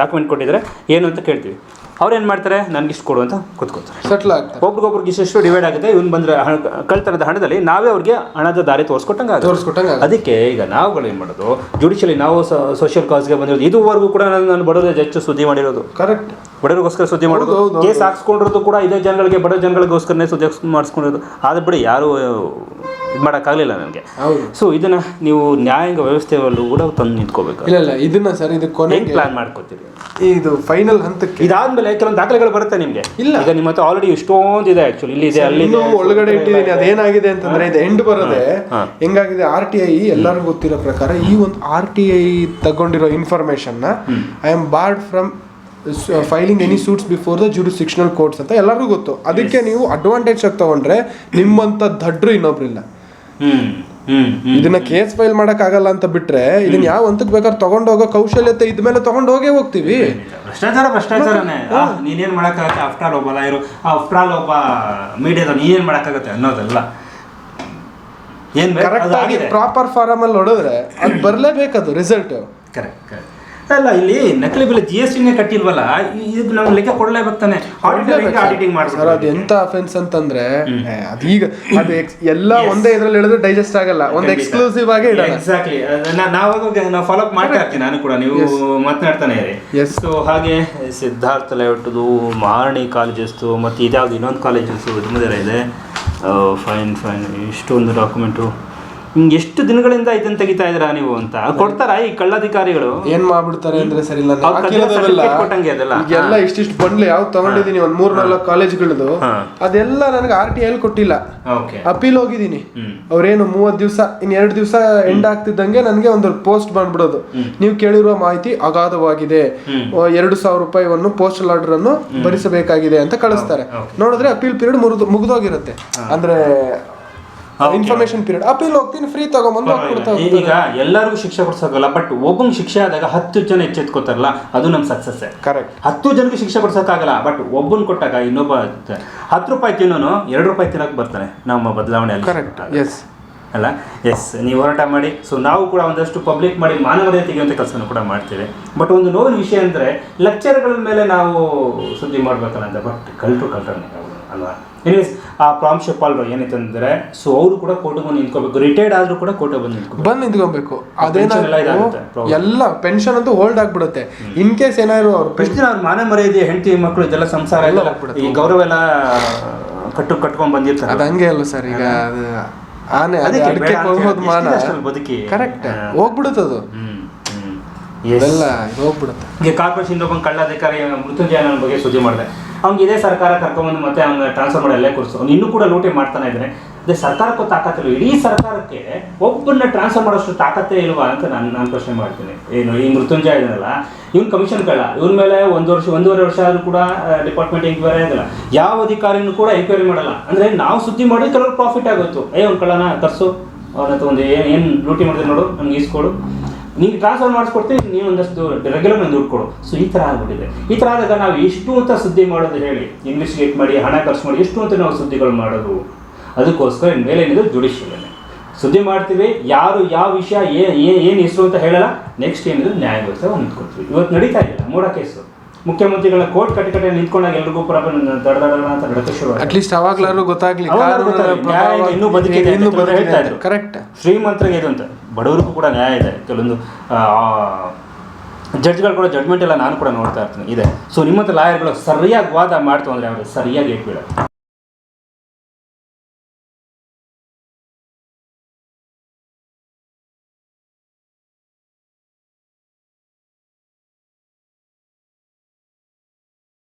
ಡಾಕ್ಯುಮೆಂಟ್ ಕೊಟ್ಟಿದ್ದಾರೆ ಏನು ಅಂತ ಕೇಳ್ತೀವಿ. ಅವ್ರು ಏನು ಮಾಡ್ತಾರೆ ನನಗೆ ಇಷ್ಟು ಕೊಡು ಅಂತ ಕೂತ್ಕೋತಾರೆ ಸೆಟ್ಲ್ ಆಗ್ತಾರೆ ಒಬ್ರಿಗೊಬ್ರಿಗೆ ಇಷ್ಟು ಡಿವೈಡ್ ಆಗುತ್ತೆ. ಇವ್ನು ಬಂದರೆ ಹಣ ಕಳ್ತನದ ಹಣದಲ್ಲಿ ನಾವೇ ಅವ್ರಿಗೆ ಹಣದ ದಾರಿ ತೋರಿಸ್ಕೊಟ್ಟಂಗೆ ತೋರಿಸ್ಕೊಟ್ಟಂಗೆ ಅದಕ್ಕೆ ಈಗ ನಾವುಗಳು ಏನು ಮಾಡೋದು? ಜುಡಿಷಿಯಲಿ ನಾವು ಸೋಷಿಯಲ್ ಕಾಸ್ಗೆ ಬಂದಿರೋದು. ಇದುವರೆಗೂ ಕೂಡ ನಾನು ನಾನು ಬಡವರ ಹೆಚ್ಚು ಸುದ್ದಿ ಮಾಡಿರೋದು. ಕರೆಕ್ಟ್ ಬಡವರಿಗೋಸ್ಕರ ಸುದ್ದಿ ಮಾಡೋದು. ಕೇಸ್ ಹಾಕ್ಸ್ಕೊಂಡಿರೋದು ಕೂಡ ಇದೇ ಜನಗಳಿಗೆ ಬಡ ಜನಗಳಿಗೋಸ್ಕರನೇ ಸುದ್ದಿ ಮಾಡಿಸ್ಕೊಂಡಿರೋದು. ಆದ್ರೆ ಬಿಡಿ ಯಾರು ಇದು ಮಾಡೋಕ್ಕಾಗಲಿಲ್ಲ ನನಗೆ. ಹೌದು. ಸೊ ಇದನ್ನ ನೀವು ನ್ಯಾಯಾಂಗ ವ್ಯವಸ್ಥೆಯಲ್ಲೂ ಕೂಡ ತಂದು ನಿಂತ್ಕೋಬೇಕು. ಇಲ್ಲ ಇಲ್ಲ ಇದನ್ನ ಸರ್ ಇದು ಕೊನೆ ಕೊನೆಗೆ ಪ್ಲಾನ್ ಮಾಡ್ಕೋತೀರಿ? ಇದು ಫೈನಲ್ ಹಂತಕ್ಕೆ. ಇದಾದ್ಮೇಲೆ ಕೆಲವೊಂದು ದಾಖಲೆಗಳು ಬರುತ್ತೆ ನಿಮಗೆ. ಇಲ್ಲ. ಈಗ ನಿಮ್ಮ ಹತ್ರ ಆಲ್ರೆಡಿ ಎಷ್ಟೊಂದು ಇದೆ ಆಕ್ಚುಲಿ ಇಲ್ಲಿ ಇದೆ ಅಲ್ಲಿ ಒಳಗಡೆ ಇಟ್ಟಿದ್ದೀನಿ. ಅದೇನಾಗಿದೆ ಅಂತಂದ್ರೆ ಇದು ಎಂಡ್ ಬರೋದೆ. ಹೆಂಗಾಗಿದೆ? ಆರ್ ಟಿ ಐ ಎಲ್ಲರಿಗೂ ಗೊತ್ತಿರೋ ಪ್ರಕಾರ ಈ ಒಂದು ಆರ್ ಟಿ ಐ ತಗೊಂಡಿರೋ ಇನ್ಫಾರ್ಮೇಶನ್ನ I am barred from filing any suits before the jurisdictional courts ಅಂತ ಎಲ್ಲರಿಗೂ ಗೊತ್ತು. ಅದಕ್ಕೆ ನೀವು ಅಡ್ವಾಂಟೇಜ್ ಆಗಿ ತಗೊಂಡ್ರೆ ನಿಮ್ಮಂತ ದಡ್ರು ಇನ್ನೊಬ್ರಿಲ್ಲ. ಇದನ್ನ ಕೇಸ್ ಫೈಲ್ ಮಾಡಕ್ ಆಗಲ್ಲ ಅಂತ ಬಿಟ್ರೆ ಇದನ್ನ ಯಾವ ಹಂತಕ್ ಬೇಕಾದ್ರೆ ತಗೊಂಡೋಗೋ ಕೌಶಲ್ಯತೆ ಇದ್ಮೇಲೆ ತಗೊಂಡು ಹೋಗೇ ಹೋಗ್ತೀವಿ. ಭ್ರಷ್ಟಾಚಾರ ಭ್ರಷ್ಟಾಚಾರನೇ ನೀನೇನ್ ಮಾಡಕ್ಕಾಗತ್ತೆ? ಆಫ್ಟರ್ ಒಬ್ಬ ಲಾಯರು ಆಫ್ಟರ್ ಆಲ್ ಒಬ್ಬ ಮೀಡಿಯಾದ ನೀನೇನ್ ಮಾಡಕ್ಕಾಗತ್ತೆ ಅನ್ನೋದಲ್ಲ. ಏನ್ ಪ್ರಾಪರ್ ಫಾರಮ್ ಅಲ್ಲಿ ನೋಡಿದ್ರೆ ಅದು ಬರ್ಲೇಬೇಕದು ರಿಸಲ್ಟ್ ಕರೆಕ್ಟ್ ಕರೆಕ್ಟ್ ಅಲ್ಲ ಇಲ್ಲಿ. ನಕಲಿ ಬೆಲೆ ಜಿ ಎಸ್ ಟಿನೇ ಕಟ್ಟಿಲ್ವಲ್ಲ? ಇದು ನಾವು ಲೆಕ್ಕ ಕೊಡಲೇಬೇಕು ತಾನೆ ಆಡಿಟಿಂಗ್ ಸರ್ ಅದು ಎಂತ ಅಫೆನ್ಸ್ ಅಂತಂದ್ರೆ ಅದು ಅದೀಗ ಅದು ಎಕ್ಸ್ ಎಲ್ಲ ಒಂದೇ ಇದ್ರಲ್ಲಿ ಹೇಳಿದ್ರೆ ಡೈಜೆಸ್ಟ್ ಆಗಲ್ಲ. ಒಂದು ಎಕ್ಸ್ಕ್ಲೂಸಿವ್ ಆಗಿ ಇಡಲ್ಲ. ಎಕ್ಸಾಕ್ಟ್ಲಿ ನಾವು ನಾವು ಫಾಲೋ ಅಪ್ ಮಾಡ್ತಾ ಇರ್ತೀನಿ ನಾನು ಕೂಡ. ನೀವು ಮಾತನಾಡ್ತಾನೆ ಇರಿ. Yes. ಸೊ ಹಾಗೆ ಸಿದ್ಧಾರ್ಥ ಲೇಔಟ್ದು ಮಾರಣಿ ಕಾಲೇಜಸ್ದು ಮತ್ತು ಇದ್ಯಾವ್ದು ಇನ್ನೊಂದು ಕಾಲೇಜಸ್ಸು ಇದು ಮುಂದೆ ಇದೆ? ಫೈನ್ ಫೈನ್ ಇಷ್ಟೊಂದು ಡಾಕ್ಯುಮೆಂಟು ಹಿಂಗೆ ಎಷ್ಟು ದಿನಗಳಿಂದ ಇದನ್ನ ತೆಗಿತಾ ಇದ್ದೀರಾ ನೀವು ಅಂತ? ಕೊಡ್ತಾರಾ ಈ ಕಳ್ಳಾಧಿಕಾರಿಗಳು? ಏನ್ ಮಾಡ್ಬಿಡ್ತಾರೆ ಅಂದ್ರೆ ಸರಿ ಇಲ್ಲ ಅವ್ರ್ ಕದ್ದಿರೋ certificate ಕೊಟ್ಟಂಗೆ ಅದೆಲ್ಲ. ಎಲ್ಲ ಇಷ್ಟಿಷ್ಟು ಬಂಡ್ಲೆ ಯಾವ್ದು ತಗೊಂಡಿದೀನಿ ಒಂದ್ ಮೂರ್ ನಾಲ್ಕು ಕಾಲೇಜ್ಗಳದು ಹಾ. ಅದೆಲ್ಲ ನನಗೆ ಆರ್ ಟಿ ಐ ಕೊಟ್ಟಿಲ್ಲ. ಓಕೆ. ಅಪೀಲ್ ಹೋಗಿದ್ದೀನಿ. ಹ್ಮ್. ಅವ್ರೇನು ಮೂವತ್ ದಿವಸ ಇನ್ ಎರಡು ದಿವಸ ಎಂಡ್ ಆಗ್ತಿದ್ದಂಗೆ ನನಗೆ ಒಂದು ಪೋಸ್ಟ್ ಬಂದ್ಬಿಡೋದು. ನೀವು ಕೇಳಿರುವ ಮಾಹಿತಿ ಅಗಾಧವಾಗಿದೆ. ಆ, ಎರಡು ಸಾವಿರ ರೂಪಾಯಿವನ್ನು ಪೋಸ್ಟಲ್ ಆರ್ಡರ್ ಅನ್ನು ಭರಿಸಬೇಕಾಗಿದೆ ಅಂತ ಕಳಿಸ್ತಾರೆ. ನೋಡಿದ್ರೆ ಅಪೀಲ್ ಪೀರಿಯಡ್ ಮುರಿದು ಮುಗಿದೋಗಿರುತ್ತೆ. ಅಂದ್ರೆ ಇನ್ಫಾರ್ಮೇಶನ್ ಪೀರಿಯಡ್ ಅಪೀಲ್ ಹೋಗ್ತೀನಿ ಫ್ರೀ ತಗೊಂಬಂದು ಹೋಗ್ಬಿಡ್ತಾ ಈಗ ಎಲ್ಲರಿಗೂ ಶಿಕ್ಷೆ ಕೊಡ್ಸೋಕಲ್ಲ ಬಟ್ ಒಬ್ಬಂಗೆ ಶಿಕ್ಷೆ ಆದಾಗ ಹತ್ತು ಜನ ಎಚ್ಚೆತ್ಕೋತಾರಲ್ಲ ಅದು ನಮ್ಮ ಸಕ್ಸಸ್ ಕರೆಕ್ಟ್ ಹತ್ತು ಜನಕ್ಕೆ ಶಿಕ್ಷೆ ಕೊಡ್ಸೋಕ್ಕಾಗಲ್ಲ ಬಟ್ ಒಬ್ಬನ್ ಕೊಟ್ಟಾಗ ಇನ್ನೊಬ್ಬ. ಹತ್ತು ರೂಪಾಯಿ ತಿನ್ನೋನು ಎರಡು ರೂಪಾಯಿ ತಿನ್ನೋಕೆ ಬರ್ತಾನೆ ನಮ್ಮ ಬದಲಾವಣೆ ಕರೆಕ್ಟ್ ಎಸ್ ಅಲ್ಲ? ಎಸ್ ನೀವು ಹೋರಾಟ ಮಾಡಿ. ಸೊ ನಾವು ಕೂಡ ಒಂದಷ್ಟು ಪಬ್ಲಿಕ್ ಮಾಡಿ ಮಾನವೀಯತೆ ತೆಗೆಯುವಂಥ ಕೆಲಸನೂ ಕೂಡ ಮಾಡ್ತೇವೆ. ಬಟ್ ಒಂದು ನೋವಿನ ವಿಷಯ ಅಂದರೆ ಲೆಕ್ಚರ್ಗಳ ಮೇಲೆ ನಾವು ಸುದ್ದಿ ಮಾಡ್ಬೇಕಲ್ಲ ಅಂತ ಬಟ್ ಕಲ್ಟು ಕಲ್ಟರ್ನೆ ಅವರು ಅಲ್ವಾ? ಎನಿವೇಸ್ ಆ ಪ್ರಾಂಶುಪಾಲರು ಏನಿತ್ತಂದ್ರೆ ಸೊ ಅವರು ಕೂಡ ಕೋರ್ಟಿಗೆ ಬಂದು ನಿಂತ್ಕೋಬೇಕು. ರಿಟೈರ್ಡ್ ಆದ್ರೂ ಕೂಡ ಕೋರ್ಟಿಗೆ ಬಂದು ನಿಂತ್ಕೋಬೇಕು. ಬಂದು ನಿಂತ್ಕೊಬೇಕು. ಅದೇನಾದ್ರು ಎಲ್ಲ ಪೆನ್ಷನ್ ಅಂತೂ ಹೋಲ್ಡ್ ಆಗ್ಬಿಡುತ್ತೆ. ಇನ್ ಕೇಸ್ ಏನಾದ್ರು ಅವ್ರು ಪೆನ್ಷನ್ ಅವ್ರ ಮಾನ ಮರ್ಯಾದೆ ಹೆಂಡತಿ ಮಕ್ಕಳು ಇದೆಲ್ಲ ಸಂಸಾರ ಎಲ್ಲ. ಈ ಗೌರವ ಎಲ್ಲ ಕಟ್ಟು ಕಟ್ಕೊಂಡ್ ಬಂದಿರ್ತಾರೆ. ಅದು ಹಂಗೆ ಅಲ್ಲ ಸರ್ ಈಗ ಆನೆ ಅದಕ್ಕೆ ಹೋಗೋದು ಮಾನ. ಬದುಕಿ. ಕರೆಕ್ಟ್ ಹೋಗ್ಬಿಡುತ್ತೆ ಅದು. ಎಲ್ಲ ಹೋಗ್ಬಿಡುತ್ತೆ. ಈಗ ಕಾರ್ಪೊರೇಷನ್ ಕಳ್ಳ ಅಧಿಕಾರಿ ಮೃತ್ಯುಂಜಯ ಬಗ್ಗೆ ಸುದ್ದಿ ಮಾಡಿದೆ. ಅವ್ನಿಗೆ ಇದೇ ಸರ್ಕಾರ ಕರ್ಕೊಂಬಂದು ಮತ್ತೆ ಅವ್ನ ಟ್ರಾನ್ಸ್ಫರ್ ಮಾಡಿ ಅಲ್ಲೇ ಕೂರಿಸು ಅವ್ನು ಇನ್ನೂ ಕೂಡ ಲೂಟಿ ಮಾಡ್ತಾನೆ ಇದ್ದಾನೆ ಅದೇ ಸರ್ಕಾರಕ್ಕೂ ತಾಕತ್ತಿಲ್ಲ ಇಡೀ ಸರ್ಕಾರಕ್ಕೆ ಒಬ್ಬನ್ನ ಟ್ರಾನ್ಸ್ಫರ್ ಮಾಡೋಷ್ಟು ತಾಕತ್ತೇ ಇಲ್ವಾ ಅಂತ ನಾನು ನಾನು ಪ್ರಶ್ನೆ ಮಾಡ್ತೀನಿ. ಏನು, ಈ ಮೃತ್ಯುಂಜಯ ಇದನ್ನಲ್ಲ ಇವ್ನ ಕಮಿಷನ್ ಕಳ್ಳ ಇವನ ಮೇಲೆ ಒಂದು ವರ್ಷ, ಒಂದೂವರೆ ವರ್ಷ ಆದರೂ ಕೂಡ ಡಿಪಾರ್ಟ್ಮೆಂಟ್ ಎಂಕ್ವೈರಿ ಆಗಲ್ಲ. ಯಾವ ಅಧಿಕಾರಿನೂ ಕೂಡ ಎಂಕ್ವೈರಿ ಮಾಡಲ್ಲ. ಅಂದರೆ ನಾವು ಸುದ್ದಿ ಮಾಡಿ ಕೆಲವರು ಪ್ರಾಫಿಟ್ ಆಗುತ್ತೆ ಏ, ಅವ್ನು ಕಳ್ಳನ, ತರ್ಸು. ಹತ್ರ ಒಂದು ಏನು ಏನು ಲೂಟಿ ಮಾಡಿದ್ರೆ ನೋಡು ನಮ್ಗೆ ಈಸ್ಕೊಡು. ನಿಂಗೆ ಟ್ರಾನ್ಸ್ಫರ್ ಮಾಡಿಸ್ಕೊಡ್ತೀನಿ ನೀವು ಒಂದಷ್ಟು ರೆಗ್ಯುಲರ್ ದುಡ್ಡು ಕೊಡು. ಸೊ ಈ ಥರ ಆಗ್ಬಿಟ್ಟಿದೆ. ಈ ಥರ ಆದಾಗ ನಾವು ಎಷ್ಟು ಅಂತ ಸುದ್ದಿ ಮಾಡೋದು ಹೇಳಿ ಇನ್ವೆಸ್ಟಿಗೇಟ್ ಮಾಡಿ ಹಣ ಖರ್ಚು ಮಾಡಿ ಎಷ್ಟು ಅಂತ ನಾವು ಸುದ್ದಿಗಳು ಮಾಡೋದು? ಅದಕ್ಕೋಸ್ಕರ ಮೇಲೆ ಏನಿದೆ? ಜುಡಿಷಿಯಲ್ ಸುದ್ದಿ ಮಾಡ್ತೀವಿ ಯಾರು ಯಾವ ವಿಷಯ ಏನು ಏನು ಹೆಸರು ಅಂತ ಹೇಳಲ್ಲ. ನೆಕ್ಸ್ಟ್ ಏನಿದ್ರು ನ್ಯಾಯ ವ್ಯವಸ್ಥೆ ನಿಂತ್ಕೊಳ್ತೀವಿ ಇವತ್ತು ನಡೀತಾ ಇಲ್ಲ ಮೂಡ ಕೇಸು. ಮುಖ್ಯಮಂತ್ರಿಗಳ ಕೋರ್ಟ್ ಕಟ್ಟಕಟ್ಟೆ ನಿಂತ್ಕೊಂಡಾಗ ಎಲ್ರಿಗೂ ಅಂತ ನಡಕ್ಕೆ ಶುರು. ಅಟ್ಲೀಸ್ಟ್ ಅವಾಗ್ಲಾರು ಗೊತ್ತಾಗ್ಲಿ ಇನ್ನೂ ಬದುಕಿದೆ ಹೇಳ್ತಾ ಇದ್ರು. ಕರೆಕ್ಟ್ ಶ್ರೀಮಂತರಿಗೆ ಇದು ಅಂತ. ಬಡವರಿಗೂ ಕೂಡ ನ್ಯಾಯ ಇದೆ. ಕೆಲವೊಂದು ಜಡ್ಜ್ಗಳು ಕೂಡ ಜಡ್ಮೆಂಟ್ ಎಲ್ಲ ನಾನು ಕೂಡ ನೋಡ್ತಾ ಇರ್ತೀನಿ. ಇದೆ. ಸೊ ನಿಮ್ಮಂಥ ಲಾಯರ್ಗಳು ಸರಿಯಾಗಿ ವಾದ ಮಾಡ್ತು ಅಂದರೆ ಅವರು ಸರಿಯಾಗಿ ಇಟ್ಬಿಡ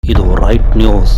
ಇದು ರೈಟ್ ನ್ಯೂಸ್